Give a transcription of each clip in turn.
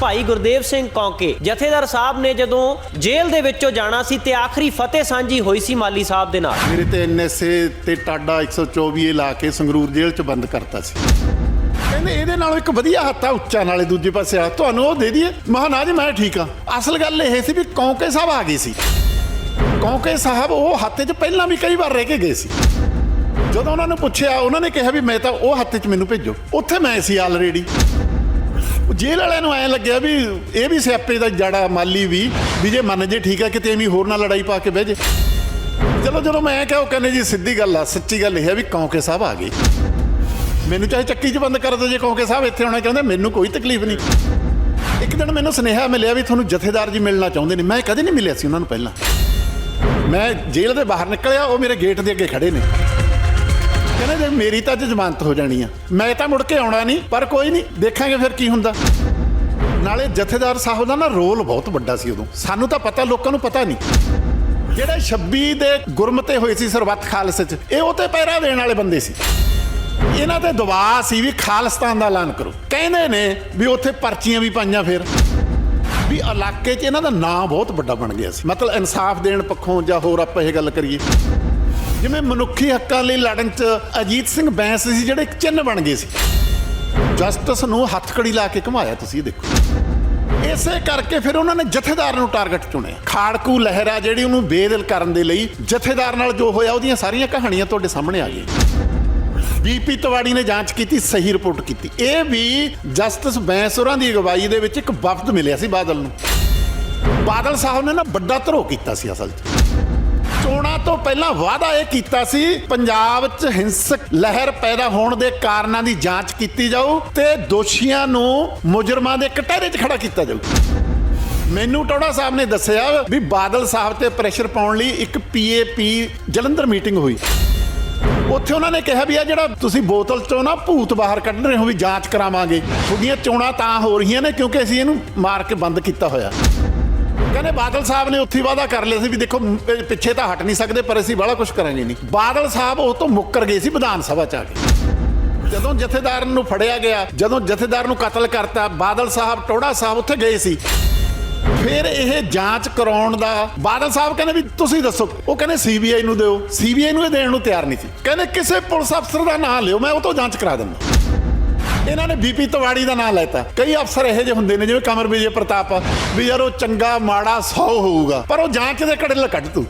ਭਾਈ ਗੁਰਦੇਵ ਸਿੰਘ ਕੌਂਕੇ ਜਥੇਦਾਰ ਸਾਹਿਬ ਨੇ ਜਦੋਂ ਜੇਲ੍ਹ ਦੇ ਵਿੱਚੋਂ ਜਾਣਾ ਸੀ ਤੇ ਆਖਰੀ ਫਤਿਹ ਸਾਂਝੀ ਹੋਈ ਸੀ ਮਾਲੀ ਸਾਹਿਬ ਦੇ ਨਾਲ। ਮੇਰੇ ਤੇ ਐਨਐਸਏ ਤੇ ਟਾਡਾ 124 ਇਹ ਲਾ ਕੇ ਸੰਗਰੂਰ ਜੇਲ੍ਹ 'ਚ ਬੰਦ ਕਰਤਾ ਸੀ। ਕਹਿੰਦੇ ਇਹਦੇ ਨਾਲੋਂ ਇੱਕ ਵਧੀਆ ਹੱਥ ਆ ਉੱਚਾ ਨਾਲੇ ਦੂਜੇ ਪਾਸੇ ਆ। ਤੁਹਾਨੂੰ ਉਹ ਦੇ ਦਈਏ? ਮਹਾਨਾਜ ਮੈਂ ਠੀਕ ਆ। ਅਸਲ ਗੱਲ ਇਹ ਸੀ ਵੀ ਕੌਂਕੇ ਸਾਹਿਬ ਆ ਗਏ ਸੀ। ਕੌਂਕੇ ਸਾਹਿਬ ਉਹ ਹੱਥ 'ਚ ਪਹਿਲਾਂ ਵੀ ਕਈ ਵਾਰ ਰਹਿ ਕੇ ਗਏ ਸੀ। ਜਦੋਂ ਉਹਨਾਂ ਨੂੰ ਪੁੱਛਿਆ, ਉਹਨਾਂ ਨੇ ਕਿਹਾ ਵੀ ਮੈਂ ਤਾਂ ਉਹ ਹੱਥ 'ਚ ਮੈਨੂੰ ਭੇਜੋ। ਉੱਥੇ ਮੈਂ ਸੀ ਆਲਰੇਡੀ ਜੇਲ੍ਹ ਵਾਲਿਆਂ ਨੂੰ ਐ ਲੱਗਿਆ ਵੀ ਇਹ ਵੀ ਸਿਆਪੇ ਦਾ ਜੜਾ ਮਾਲੀ ਵੀ ਵੀ ਜੇ ਮੰਨ ਜੇ ਠੀਕ ਹੈ ਕਿਤੇ ਐਵੇਂ ਹੋਰ ਨਾ ਲੜਾਈ ਪਾ ਕੇ ਬਹਿ ਜੇ। ਚਲੋ ਜਦੋਂ ਮੈਂ ਕਿਹਾ, ਉਹ ਕਹਿੰਦੇ ਜੀ, ਸਿੱਧੀ ਗੱਲ ਆ, ਸੱਚੀ ਗੱਲ ਇਹ ਹੈ ਵੀ ਕੌਂਕੇ ਸਾਹਿਬ ਆ ਗਏ। ਮੈਨੂੰ ਚਾਹੇ ਚੱਕੀ 'ਚ ਬੰਦ ਕਰ ਦਿਓ ਜੇ ਕੌਂਕੇ ਸਾਹਿਬ ਇੱਥੇ ਆਉਣਾ ਚਾਹੁੰਦੇ, ਮੈਨੂੰ ਕੋਈ ਤਕਲੀਫ ਨਹੀਂ। ਇੱਕ ਦਿਨ ਮੈਨੂੰ ਸੁਨੇਹਾ ਮਿਲਿਆ ਵੀ ਤੁਹਾਨੂੰ ਜਥੇਦਾਰ ਜੀ ਮਿਲਣਾ ਚਾਹੁੰਦੇ ਨੇ। ਮੈਂ ਕਦੇ ਨਹੀਂ ਮਿਲਿਆ ਸੀ ਉਹਨਾਂ ਨੂੰ ਪਹਿਲਾਂ। ਮੈਂ ਜੇਲ੍ਹ ਦੇ ਬਾਹਰ ਨਿਕਲਿਆ, ਉਹ ਮੇਰੇ ਗੇਟ ਦੇ ਅੱਗੇ ਖੜੇ ਨੇ। ਕਹਿੰਦੇ ਜੇ ਮੇਰੀ ਤਾਂ ਅੱਜ ਜ਼ਮਾਨਤ ਹੋ ਜਾਣੀ ਆ। ਮੈਂ ਤਾਂ ਮੁੜ ਕੇ ਆਉਣਾ ਨਹੀਂ, ਪਰ ਕੋਈ ਨਹੀਂ, ਦੇਖਾਂਗੇ ਫਿਰ ਕੀ ਹੁੰਦਾ। ਨਾਲੇ ਜਥੇਦਾਰ ਸਾਹਿਬ ਦਾ ਨਾ ਰੋਲ ਬਹੁਤ ਵੱਡਾ ਸੀ ਉਦੋਂ। ਸਾਨੂੰ ਤਾਂ ਪਤਾ, ਲੋਕਾਂ ਨੂੰ ਪਤਾ ਨਹੀਂ। ਜਿਹੜੇ 26 ਦੇ ਗੁਰਮਤੇ ਹੋਏ ਸੀ ਸਰਬੱਤ ਖਾਲਸੇ ਚ, ਇਹ ਉਹ ਤੇ ਪਹਿਰਾ ਦੇਣ ਵਾਲੇ ਬੰਦੇ ਸੀ। ਇਹਨਾਂ ਤੇ ਦਬਾਅ ਸੀ ਵੀ ਖਾਲਸਤਾਨ ਦਾ ਐਲਾਨ ਕਰੋ। ਕਹਿੰਦੇ ਨੇ ਵੀ ਉੱਥੇ ਪਰਚੀਆਂ ਵੀ ਪਾਈਆਂ ਫਿਰ। ਵੀ ਇਲਾਕੇ 'ਚ ਇਹਨਾਂ ਦਾ ਨਾਂ ਬਹੁਤ ਵੱਡਾ ਬਣ ਗਿਆ ਸੀ। ਮਤਲਬ ਇਨਸਾਫ ਦੇਣ ਪੱਖੋਂ ਜਾਂ ਹੋਰ ਆਪਾਂ ਇਹ ਗੱਲ ਕਰੀਏ। ਜਿਵੇਂ ਮਨੁੱਖੀ ਹੱਕਾਂ ਲਈ ਲੜਨ 'ਚ ਅਜੀਤ ਸਿੰਘ ਬੈਂਸ ਸੀ, ਜਿਹੜੇ ਇੱਕ ਚਿੰਨ੍ਹ ਬਣ ਗਏ ਸੀ। ਜਸਟਿਸ ਨੂੰ ਹੱਥਕੜੀ ਲਾ ਕੇ ਘੁਮਾਇਆ ਤੁਸੀਂ ਦੇਖੋ। ਇਸੇ ਕਰਕੇ ਫਿਰ ਉਹਨਾਂ ਨੇ ਜਥੇਦਾਰ ਨੂੰ ਟਾਰਗੇਟ ਚੁਣਿਆ। ਖਾੜਕੂ ਲਹਿਰਾ ਜਿਹੜੀ ਉਹਨੂੰ ਬੇਦਿਲ ਕਰਨ ਦੇ ਲਈ ਜਥੇਦਾਰ ਨਾਲ ਜੋ ਹੋਇਆ, ਉਹਦੀਆਂ ਸਾਰੀਆਂ ਕਹਾਣੀਆਂ ਤੁਹਾਡੇ ਸਾਹਮਣੇ ਆ ਗਈਆਂ। ਬੀਪੀ ਤਵਾੜੀ ਨੇ ਜਾਂਚ ਕੀਤੀ, ਸਹੀ ਰਿਪੋਰਟ ਕੀਤੀ। ਇਹ ਵੀ ਜਸਟਿਸ ਬੈਂਸ ਹੋਰਾਂ ਦੀ ਅਗਵਾਈ ਦੇ ਵਿੱਚ ਇੱਕ ਵਫਦ ਮਿਲਿਆ ਸੀ ਬਾਦਲ ਨੂੰ। ਬਾਦਲ ਸਾਹਿਬ ਨੇ ਨਾ ਵੱਡਾ ਧਰੋ ਕੀਤਾ ਸੀ ਅਸਲ 'ਚ। ਤੋਂ ਪਹਿਲਾਂ ਵਾਅਦਾ ਇਹ ਕੀਤਾ ਸੀ, ਪੰਜਾਬ 'ਚ ਹਿੰਸਕ ਲਹਿਰ ਪੈਦਾ ਹੋਣ ਦੇ ਕਾਰਨਾਂ ਦੀ ਜਾਂਚ ਕੀਤੀ ਜਾਊ ਤੇ ਦੋਸ਼ੀਆਂ ਨੂੰ ਮੁਜਰਮਾਂ ਦੇ ਕਟਹਿਰੇ 'ਚ ਖੜਾ ਕੀਤਾ ਜਾਊ। ਮੈਨੂੰ ਟੋੜਾ ਸਾਹਿਬ ਨੇ ਦੱਸਿਆ ਵੀ ਬਾਦਲ ਸਾਹਿਬ ਤੇ ਪ੍ਰੈਸ਼ਰ ਪਾਉਣ ਲਈ ਇੱਕ ਪੀਏਪੀ ਜਲੰਧਰ ਮੀਟਿੰਗ ਹੋਈ। ਉੱਥੇ ਉਹਨਾਂ ਨੇ ਕਿਹਾ ਵੀ ਆ ਜਿਹੜਾ ਤੁਸੀਂ ਬੋਤਲ ਚੋਂ ਨਾ ਭੂਤ ਬਾਹਰ ਕੱਢ ਰਹੇ ਹੋ ਵੀ ਜਾਂਚ ਕਰਾਵਾਂਗੇ। ਤੁਹਾਡੀਆਂ ਚੋਣਾਂ ਤਾਂ ਹੋ ਰਹੀਆਂ ਨੇ ਕਿਉਂਕਿ ਅਸੀਂ ਇਹਨੂੰ ਮਾਰ ਕੇ ਬੰਦ ਕੀਤਾ ਹੋਇਆ। ਕਹਿੰਦੇ ਬਾਦਲ ਸਾਹਿਬ ਨੇ ਉੱਥੇ ਵਾਅਦਾ ਕਰ ਲਿਆ ਸੀ ਵੀ ਦੇਖੋ ਪਿੱਛੇ ਤਾਂ ਹਟ ਨਹੀਂ ਸਕਦੇ, ਪਰ ਅਸੀਂ ਬੜਾ ਕੁਝ ਕਰਾਂਗੇ ਨਹੀਂ। ਬਾਦਲ ਸਾਹਿਬ ਉਹ ਤੋਂ ਮੁੱਕਰ ਗਏ ਸੀ ਵਿਧਾਨ ਸਭਾ ਚ ਆ ਕੇ। ਜਦੋਂ ਜਥੇਦਾਰ ਨੂੰ ਫੜਿਆ ਗਿਆ, ਜਦੋਂ ਜਥੇਦਾਰ ਨੂੰ ਕਤਲ ਕਰਤਾ, ਬਾਦਲ ਸਾਹਿਬ, ਟੋੜਾ ਸਾਹਿਬ ਉੱਥੇ ਗਏ ਸੀ। ਫਿਰ ਇਹ ਜਾਂਚ ਕਰਾਉਣ ਦਾ, ਬਾਦਲ ਸਾਹਿਬ ਕਹਿੰਦੇ ਵੀ ਤੁਸੀਂ ਦੱਸੋ, ਉਹ ਕਹਿੰਦੇ ਸੀਬੀਆਈ ਨੂੰ ਦਿਓ। ਸੀਬੀਆਈ ਨੂੰ ਇਹ ਦੇਣ ਨੂੰ ਤਿਆਰ ਨਹੀਂ ਸੀ। ਕਹਿੰਦੇ ਕਿਸੇ ਪੁਲਿਸ ਅਫਸਰ ਦਾ ਨਾਂ ਲਿਓ, ਮੈਂ ਉਹ ਤੋਂ ਜਾਂਚ ਕਰਾ ਦਿੰਦਾ। ਇਹਨਾਂ ਨੇ ਬੀਪੀ ਤਵਾੜੀ ਦਾ ਨਾਮ ਲੈਤਾ। ਕਈ ਅਫਸਰ ਇਹੋ ਜਿਹੇ ਹੁੰਦੇ ਨੇ, ਜਿਵੇਂ ਕਮਰ ਵਿਜੇ ਪ੍ਰਤਾਪ, ਵੀ ਯਾਰ ਉਹ ਚੰਗਾ, ਮਾੜਾ 100 ਹੋਊਗਾ। ਪਰ ਉਹ ਜਾਂਚ ਦੇ ਕੜੇ ਕੱਢ ਤੂੰ।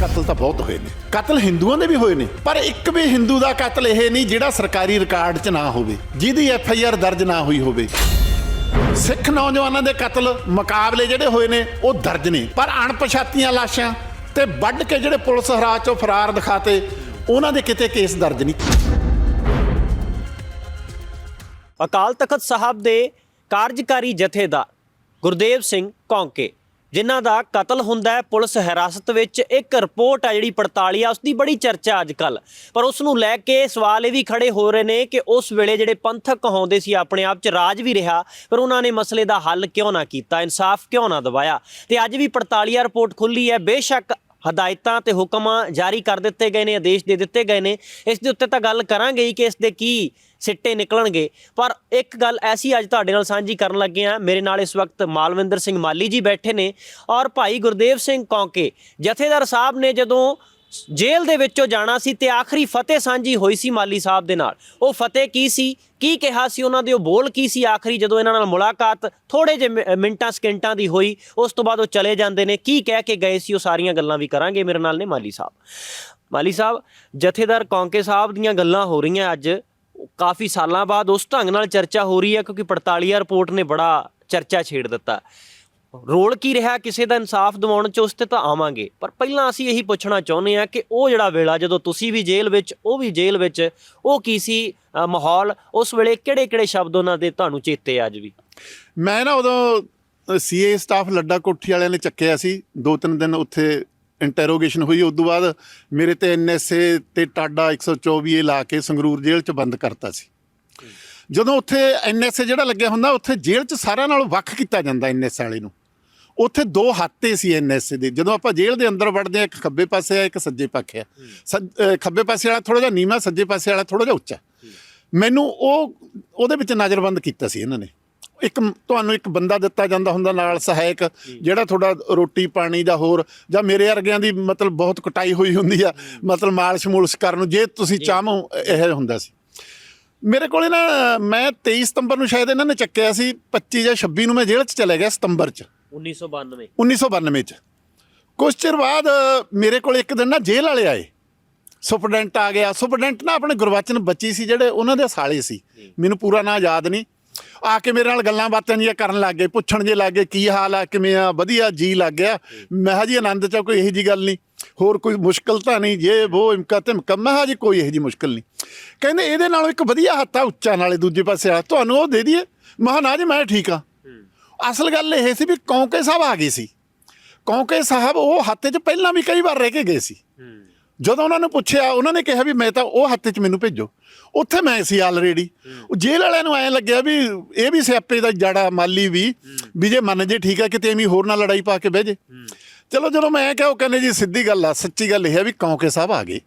ਕਤਲ ਤਾਂ ਬਹੁਤ ਹੋਏ ਨੇ। ਕਤਲ ਹਿੰਦੂਆਂ ਦੇ ਵੀ ਹੋਏ ਨੇ। ਪਰ ਇੱਕ ਵੀ ਹਿੰਦੂ ਦਾ ਕਤਲ ਇਹ ਨਹੀਂ ਜਿਹੜਾ ਸਰਕਾਰੀ ਰਿਕਾਰਡ 'ਚ ਨਾ ਹੋਵੇ, ਜਿਹਦੀ ਐਫ ਆਈ ਆਰ ਦਰਜ ਨਾ ਹੋਈ ਹੋਵੇ। ਸਿੱਖ ਨੌਜਵਾਨਾਂ ਦੇ ਕਤਲ ਮੁਕਾਬਲੇ ਜਿਹੜੇ ਹੋਏ ਨੇ, ਉਹ ਦਰਜ ਨੇ। ਪਰ ਅਣਪਛਾਤੀਆਂ ਲਾਸ਼ਾਂ ਤੇ ਵੱਢ ਕੇ ਜਿਹੜੇ ਪੁਲਿਸ ਹਰਾਸ ਚੋਂ ਫਰਾਰ ਦਿਖਾਤੇ, ਉਹਨਾਂ ਦੇ ਕਿਤੇ ਕੇਸ ਦਰਜ ਨਹੀਂ। ਅਕਾਲ ਤਖਤ ਸਾਹਿਬ ਦੇ ਕਾਰਜਕਾਰੀ ਜਥੇਦਾਰ ਗੁਰਦੇਵ ਸਿੰਘ ਕੌਂਕੇ, ਜਿਨ੍ਹਾਂ ਦਾ ਕਤਲ ਹੁੰਦਾ ਹੈ, ਪੁਲਿਸ ਹਿਰਾਸਤ ਵਿੱਚ ਇੱਕ ਰਿਪੋਰਟ ਆ ਜਿਹੜੀ ਪੜਤਾਲੀ ਆ ਉਸ ਦੀ ਬੜੀ ਚਰਚਾ ਅੱਜ ਕੱਲ ਪਰ ਉਸ ਨੂੰ ਲੈ ਕੇ ਸਵਾਲ ਇਹ ਵੀ ਖੜੇ ਹੋ ਰਹੇ ਨੇ ਕਿ ਉਸ ਵੇਲੇ ਜਿਹੜੇ ਪੰਥਕ ਕਹਾਉਂਦੇ ਸੀ, ਆਪਣੇ ਆਪ 'ਚ ਰਾਜ ਵੀ ਰਿਹਾ, ਪਰ ਉਹਨਾਂ ਨੇ ਮਸਲੇ ਦਾ ਹੱਲ ਕਿਉਂ ਨਾ ਕੀਤਾ, ਇਨਸਾਫ ਕਿਉਂ ਨਾ ਦਵਾਇਆ? ਤੇ ਅੱਜ ਵੀ ਪੜਤਾਲੀਆ ਰਿਪੋਰਟ ਖੁੱਲੀ ਹੈ, ਬੇਸ਼ੱਕ ਹਦਾਇਤਾਂ ਤੇ ਹੁਕਮਾਂ ਜਾਰੀ ਕਰ ਦਿੱਤੇ ਗਏ ਨੇ, ਆਦੇਸ਼ ਦੇ ਦਿੱਤੇ ਗਏ ਨੇ। ਇਸ ਦੇ ਉੱਤੇ ਤਾਂ ਗੱਲ ਕਰਾਂਗੇ ਕਿ ਇਸ ਦੇ ਕੀ ਸਿੱਟੇ ਨਿਕਲਣਗੇ। ਪਰ ਇੱਕ ਗੱਲ ਐਸੀ ਅੱਜ ਤੁਹਾਡੇ ਨਾਲ ਸਾਂਝੀ ਕਰਨ ਲੱਗੇ ਆ ਮੇਰੇ ਨਾਲ ਇਸ ਵਕਤ ਮਾਲਵਿੰਦਰ ਸਿੰਘ ਮਾਲੀ ਜੀ ਬੈਠੇ ਨੇ ਔਰ ਭਾਈ ਗੁਰਦੇਵ ਸਿੰਘ ਕੌਂਕੇ, ਜਥੇਦਾਰ ਸਾਹਿਬ ਨੇ ਜਦੋਂ ਜੇਲ੍ਹ ਦੇ ਵਿੱਚੋਂ ਜਾਣਾ ਸੀ ਤੇ ਆਖਰੀ ਫਤਿਹ ਸਾਂਝੀ ਹੋਈ ਸੀ ਮਾਲੀ ਸਾਹਿਬ ਦੇ ਨਾਲ। ਉਹ ਫਤਿਹ ਕੀ ਸੀ? ਕੀ ਕਿਹਾ ਸੀ ਉਹਨਾਂ ਦੇ? ਉਹ ਬੋਲ ਕੀ ਸੀ ਆਖਰੀ ਜਦੋਂ ਇਹਨਾਂ ਨਾਲ ਮੁਲਾਕਾਤ ਥੋੜੇ ਜਿਹੇ ਮਿ- ਮਿੰਟਾਂ, ਸਕਿੰਟਾਂ ਦੀ ਹੋਈ। ਉਸ ਤੋਂ ਬਾਅਦ ਉਹ ਚਲੇ ਜਾਂਦੇ ਨੇ। ਕੀ ਕਹਿ ਕੇ ਗਏ ਸੀ? ਉਹ ਸਾਰੀਆਂ ਗੱਲਾਂ ਵੀ ਕਰਾਂਗੇ। ਮੇਰੇ ਨਾਲ ਨੇ ਮਾਲੀ ਸਾਹਿਬ। ਮਾਲੀ ਸਾਹਿਬ, ਜਥੇਦਾਰ ਕੌਂਕੇ ਸਾਹਿਬ ਦੀਆਂ ਗੱਲਾਂ ਹੋ ਰਹੀਆਂ ਅੱਜ। ਕਾਫੀ ਸਾਲਾਂ ਬਾਅਦ ਉਸ ਢੰਗ ਨਾਲ ਚਰਚਾ ਹੋ ਰਹੀ ਹੈ ਕਿਉਂਕਿ ਪੜਤਾਲੀਆ ਰਿਪੋਰਟ ਨੇ ਬੜਾ ਚਰਚਾ ਛੇੜ ਦਿੱਤਾ। ਰੋਲ ਕੀ ਰਿਹਾ? ਕਿਸੇ ਦਾ ਇਨਸਾਫ ਦਿਵਾਉਣ ਚ ਉਸ ਤੇ ਤਾਂ ਆਵਾਂਗੇ। ਪਰ ਪਹਿਲਾਂ ਅਸੀਂ ਇਹੀ ਪੁੱਛਣਾ ਚਾਹੁੰਦੇ ਹਾਂ ਕਿ ਉਹ ਜਿਹੜਾ ਵੇਲਾ, ਜਦੋਂ ਤੁਸੀਂ ਵੀ ਜੇਲ੍ਹ ਵਿੱਚ, ਉਹ ਵੀ ਜੇਲ੍ਹ ਵਿੱਚ, ਉਹ ਕੀ ਸੀ ਮਾਹੌਲ? ਉਸ ਵੇਲੇ ਕਿਹੜੇ ਕਿਹੜੇ ਸ਼ਬਦ ਉਹਨਾਂ ਦੇ ਤੁਹਾਨੂੰ ਚੇਤੇ ਆ ਅੱਜ ਵੀ? ਮੈਂ ਨਾ ਉਦੋਂ ਸੀਏ ਸਟਾਫ ਲੱਡਾ ਕੋਠੀ ਵਾਲਿਆਂ ਨੇ ਚੱਕਿਆ ਸੀ। ਦੋ ਤਿੰਨ ਦਿਨ ਉੱਥੇ ਇੰਟਰੋਗੇਸ਼ਨ ਹੋਈ, ਉਸ ਤੋਂ ਬਾਅਦ ਮੇਰੇ ਤੇ ਐਨਐਸਏ ਤੇ ਟਾਡਾ 124 ਇਹ ਲਾ ਕੇ ਸੰਗਰੂਰ ਜੇਲ੍ਹ 'ਚ ਬੰਦ ਕਰਤਾ ਸੀ। ਜਦੋਂ ਉੱਥੇ ਐਨਐਸਏ ਜਿਹੜਾ ਲੱਗਿਆ ਹੁੰਦਾ, ਉੱਥੇ ਜੇਲ੍ਹ 'ਚ ਸਾਰਿਆਂ ਨਾਲੋਂ ਵੱਖ ਕੀਤਾ ਜਾਂਦਾ ਐਨਐਸ ਵਾਲੇ ਨੂੰ। ਉੱਥੇ ਦੋ ਹਾਤੇ ਸੀ ਐਨਐਸਏ ਦੇ। ਜਦੋਂ ਆਪਾਂ ਜੇਲ੍ਹ ਦੇ ਅੰਦਰ ਵੜਦੇ ਆ ਇੱਕ ਖੱਬੇ ਪਾਸੇ ਆ, ਇੱਕ ਸੱਜੇ ਪਾਸੇ ਆ। ਸੱਜ- ਖੱਬੇ ਪਾਸੇ ਵਾਲਾ ਥੋੜਾ ਜਿਹਾ ਨੀਵਾਂ, ਸੱਜੇ ਪਾਸੇ ਵਾਲਾ ਥੋੜਾ ਜਿਹਾ ਉੱਚਾ। ਮੈਨੂੰ ਉਹ, ਉਹਦੇ ਵਿੱਚ ਨਜ਼ਰਬੰਦ ਕੀਤਾ ਸੀ ਇਹਨਾਂ ਨੇ। ਇੱਕ ਤੁਹਾਨੂੰ ਇੱਕ ਬੰਦਾ ਦਿੱਤਾ ਜਾਂਦਾ ਹੁੰਦਾ ਨਾਲ ਸਹਾਇਕ ਜਿਹੜਾ ਤੁਹਾਡਾ ਰੋਟੀ ਪਾਣੀ ਦਾ ਹੋਰ ਜਾਂ ਮੇਰੇ ਵਰਗਿਆਂ ਦੀ ਮਤਲਬ ਬਹੁਤ ਕਟਾਈ ਹੋਈ ਹੁੰਦੀ ਆ ਮਤਲਬ ਮਾਲਸ਼ ਮੂਲਸ਼ ਕਰਨ ਨੂੰ ਜੇ ਤੁਸੀਂ ਚਾਹੋ ਇਹ ਹੁੰਦਾ ਸੀ। ਮੇਰੇ ਕੋਲੇ ਨਾ ਮੈਂ 23 ਸਤੰਬਰ ਨੂੰ ਸ਼ਾਇਦ ਇਹਨਾਂ ਨੇ ਚੱਕਿਆ ਸੀ 25 ਜਾਂ 26 ਨੂੰ ਮੈਂ ਜੇਲ੍ਹ 'ਚ ਚਲੇ ਗਿਆ ਸਤੰਬਰ 'ਚ। 1992 1992 ਚ। ਕੁਝ ਚਿਰ ਬਾਅਦ ਮੇਰੇ ਕੋਲ ਇੱਕ ਦਿਨ ਨਾ ਜੇਲ੍ਹ ਵਾਲੇ ਆਏ। ਸੁਪਰਡੈਂਟ ਆ ਗਿਆ। ਸੁਪਰਡੈਂਟ ਨਾ ਆਪਣੇ ਗੁਰਬਚਨ ਬੱਚੀ ਸੀ ਜਿਹੜੇ ਉਹਨਾਂ ਦੇ ਸਾਲੇ ਸੀ। ਮੈਨੂੰ ਪੂਰਾ ਨਾਂ ਯਾਦ ਨਹੀਂ। ਆ ਕੇ ਮੇਰੇ ਨਾਲ ਗੱਲਾਂ ਬਾਤਾਂ ਜੀਆਂ ਕਰਨ ਲੱਗ ਗਏ, ਪੁੱਛਣ ਜੇ ਲੱਗ ਗਏ, ਕੀ ਹਾਲ ਆ, ਕਿਵੇਂ ਆ, ਵਧੀਆ ਜੀ ਲੱਗ ਗਿਆ। ਮੈਂ ਕਿਹਾ ਜੀ, ਆਨੰਦ ਚ ਕੋਈ ਇਹੋ ਜੀ ਗੱਲ ਨਹੀਂ। ਹੋਰ ਕੋਈ ਮੁਸ਼ਕਲ ਤਾਂ ਨਹੀਂ, ਜੇ ਉਹ ਇਮਕਾ ਤੇ ਮੈਂ ਕਿਹਾ ਜੀ, ਕੋਈ ਇਹੋ ਜੀ ਮੁਸ਼ਕਲ ਨਹੀਂ। ਕਹਿੰਦੇ ਇਹਦੇ ਨਾਲੋਂ ਇੱਕ ਵਧੀਆ ਹੱਥ ਆ ਉੱਚਾ ਨਾਲੇ ਦੂਜੇ ਪਾਸੇ ਆ। ਤੁਹਾਨੂੰ ਉਹ ਦੇ ਦਈਏ। ਮੈਂ ਨਾ ਜੀ, ਮੈਂ ਠੀਕ ਆ। ਅਸਲ ਗੱਲ ਇਹ ਸੀ ਵੀ ਕੌਂਕੇ ਸਾਹਿਬ ਆ ਗਏ ਸੀ। ਕੌਂਕੇ ਸਾਹਿਬ ਉਹ ਹੱਤੇ 'ਚ ਪਹਿਲਾਂ ਵੀ ਕਈ ਵਾਰ ਰਹਿ ਕੇ ਗਏ ਸੀ। ਜਦੋਂ ਉਹਨਾਂ ਨੂੰ ਪੁੱਛਿਆ ਉਹਨਾਂ ਨੇ ਕਿਹਾ ਵੀ ਮੈਂ ਤਾਂ ਉਹ ਹੱਤੇ 'ਚ ਮੈਨੂੰ ਭੇਜੋ। ਉੱਥੇ ਮੈਂ ਸੀ ਆਲਰੇਡੀ ਉਹ ਜੇਲ੍ਹ ਵਾਲਿਆਂ ਨੂੰ ਐਂ ਲੱਗਿਆ ਵੀ ਇਹ ਵੀ ਸਿਆਪੇ ਦਾ ਜੜਾ ਮਾਲੀ ਵੀ ਵੀ ਜੇ ਮੰਨ ਜੇ ਠੀਕ ਆ ਕਿਤੇ ਐਵੇਂ ਹੋਰ ਨਾਲ ਲੜਾਈ ਪਾ ਕੇ ਬਹਿ ਜੇ। ਚਲੋ ਜਦੋਂ ਮੈਂ ਕਿਹਾ ਉਹ ਕਹਿੰਦੇ ਜੀ ਸਿੱਧੀ ਗੱਲ ਆ ਸੱਚੀ ਗੱਲ ਇਹ ਆ ਵੀ ਕੌਂਕੇ ਸਾਹਿਬ ਆ ਗਏ।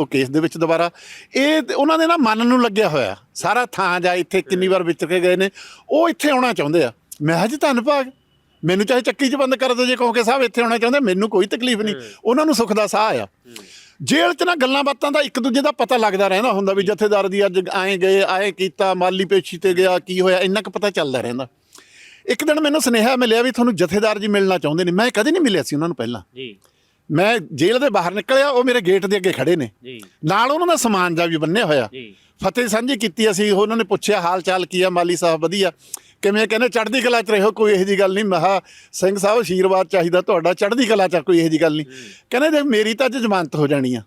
ਉਹ ਕੇਸ ਦੇ ਵਿੱਚ ਦੁਬਾਰਾ। ਇਹ ਉਹਨਾਂ ਦੇ ਨਾ ਮਨ ਨੂੰ ਲੱਗਿਆ ਹੋਇਆ। ਸਾਰਾ ਥਾਂ ਜਾ ਇੱਥੇ ਕਿੰਨੀ ਵਾਰ ਵਿਚਰ ਕੇ ਗਏ ਨੇ। ਉਹ ਇੱਥੇ ਆਉਣਾ ਚਾਹੁੰਦੇ ਆ। ਮੈਂ ਕਿਹਾ ਜੀ ਧੰਨਵਾਦ ਮੈਨੂੰ ਚਾਹੇ ਚੱਕੀ 'ਚ ਬੰਦ ਕਰ ਦਿਓ ਜੇ ਕਹੋਗੇ ਸਾਹਿਬ ਇੱਥੇ ਆਉਣਾ ਚਾਹੁੰਦੇ ਮੈਨੂੰ ਕੋਈ ਤਕਲੀਫ ਨਹੀਂ। ਉਹਨਾਂ ਨੂੰ ਸੁੱਖ ਦਾ ਸਾਹ ਆ। ਜੇਲ੍ਹ 'ਚ ਨਾ ਗੱਲਾਂ ਬਾਤਾਂ ਦਾ ਇੱਕ ਦੂਜੇ ਦਾ ਪਤਾ ਲੱਗਦਾ ਰਹਿੰਦਾ ਹੁੰਦਾ ਵੀ ਜਥੇਦਾਰ ਦੀ ਅੱਜ ਆਏ ਗਏ ਆਏ ਕੀਤਾ ਮਾਲੀ ਪੇਸ਼ੀ ਤੇ ਗਿਆ ਕੀ ਹੋਇਆ ਇੰਨਾ ਕੁ ਪਤਾ ਚੱਲਦਾ ਰਹਿੰਦਾ। ਇੱਕ ਦਿਨ ਮੈਨੂੰ ਸੁਨੇਹਾ ਮਿਲਿਆ ਵੀ ਤੁਹਾਨੂੰ ਜਥੇਦਾਰ ਜੀ ਮਿਲਣਾ ਚਾਹੁੰਦੇ ਨੇ। ਮੈਂ ਕਦੇ ਨਹੀਂ ਮਿਲਿਆ ਸੀ ਉਹਨਾਂ ਨੂੰ ਪਹਿਲਾਂ। ਜੀ। ਮੈਂ ਜੇਲ੍ਹ ਦੇ ਬਾਹਰ ਨਿਕਲਿਆ ਉਹ ਮੇਰੇ ਗੇਟ ਦੇ ਅੱਗੇ ਖੜੇ ਨੇ। ਜੀ। ਨਾਲ ਉਹਨਾਂ ਦਾ ਸਮਾਨ ਜਾ ਵੀ ਬੰਨਿਆ ਹੋਇਆ। ਜੀ। ਫਤਿਹ ਸਾਂਝੀ ਕੀਤੀ ਅਸੀਂ ਉਹਨਾਂ ਨੇ ਪੁੱਛਿਆ ਹਾਲ ਚਾਲ ਕੀ ਆ ਮਾਲੀ ਸਾਹਿਬ ਵਧੀਆ। ਕਿਵੇਂ ਕਹਿੰਦੇ ਚੜ੍ਹਦੀ ਕਲਾ ਚ ਰਹੋ ਕੋਈ ਇਹੋ ਜੀ ਗੱਲ ਨਹੀਂ। ਮਹਾ ਸਿੰਘ ਸਾਹਿਬ ਆਸ਼ੀਰਵਾਦ ਚਾਹੀਦਾ ਤੁਹਾਡਾ ਚੜ੍ਹਦੀ ਕਲਾ ਚ ਕੋਈ ਇਹੋ ਜੀ ਗੱਲ ਨਹੀਂ। ਕਹਿੰਦੇ ਦੇਖ ਮੇਰੀ ਤਾਂ ਅੱਜ ਜ਼ਮਾਨਤ ਹੋ ਜਾਣੀ ਆ।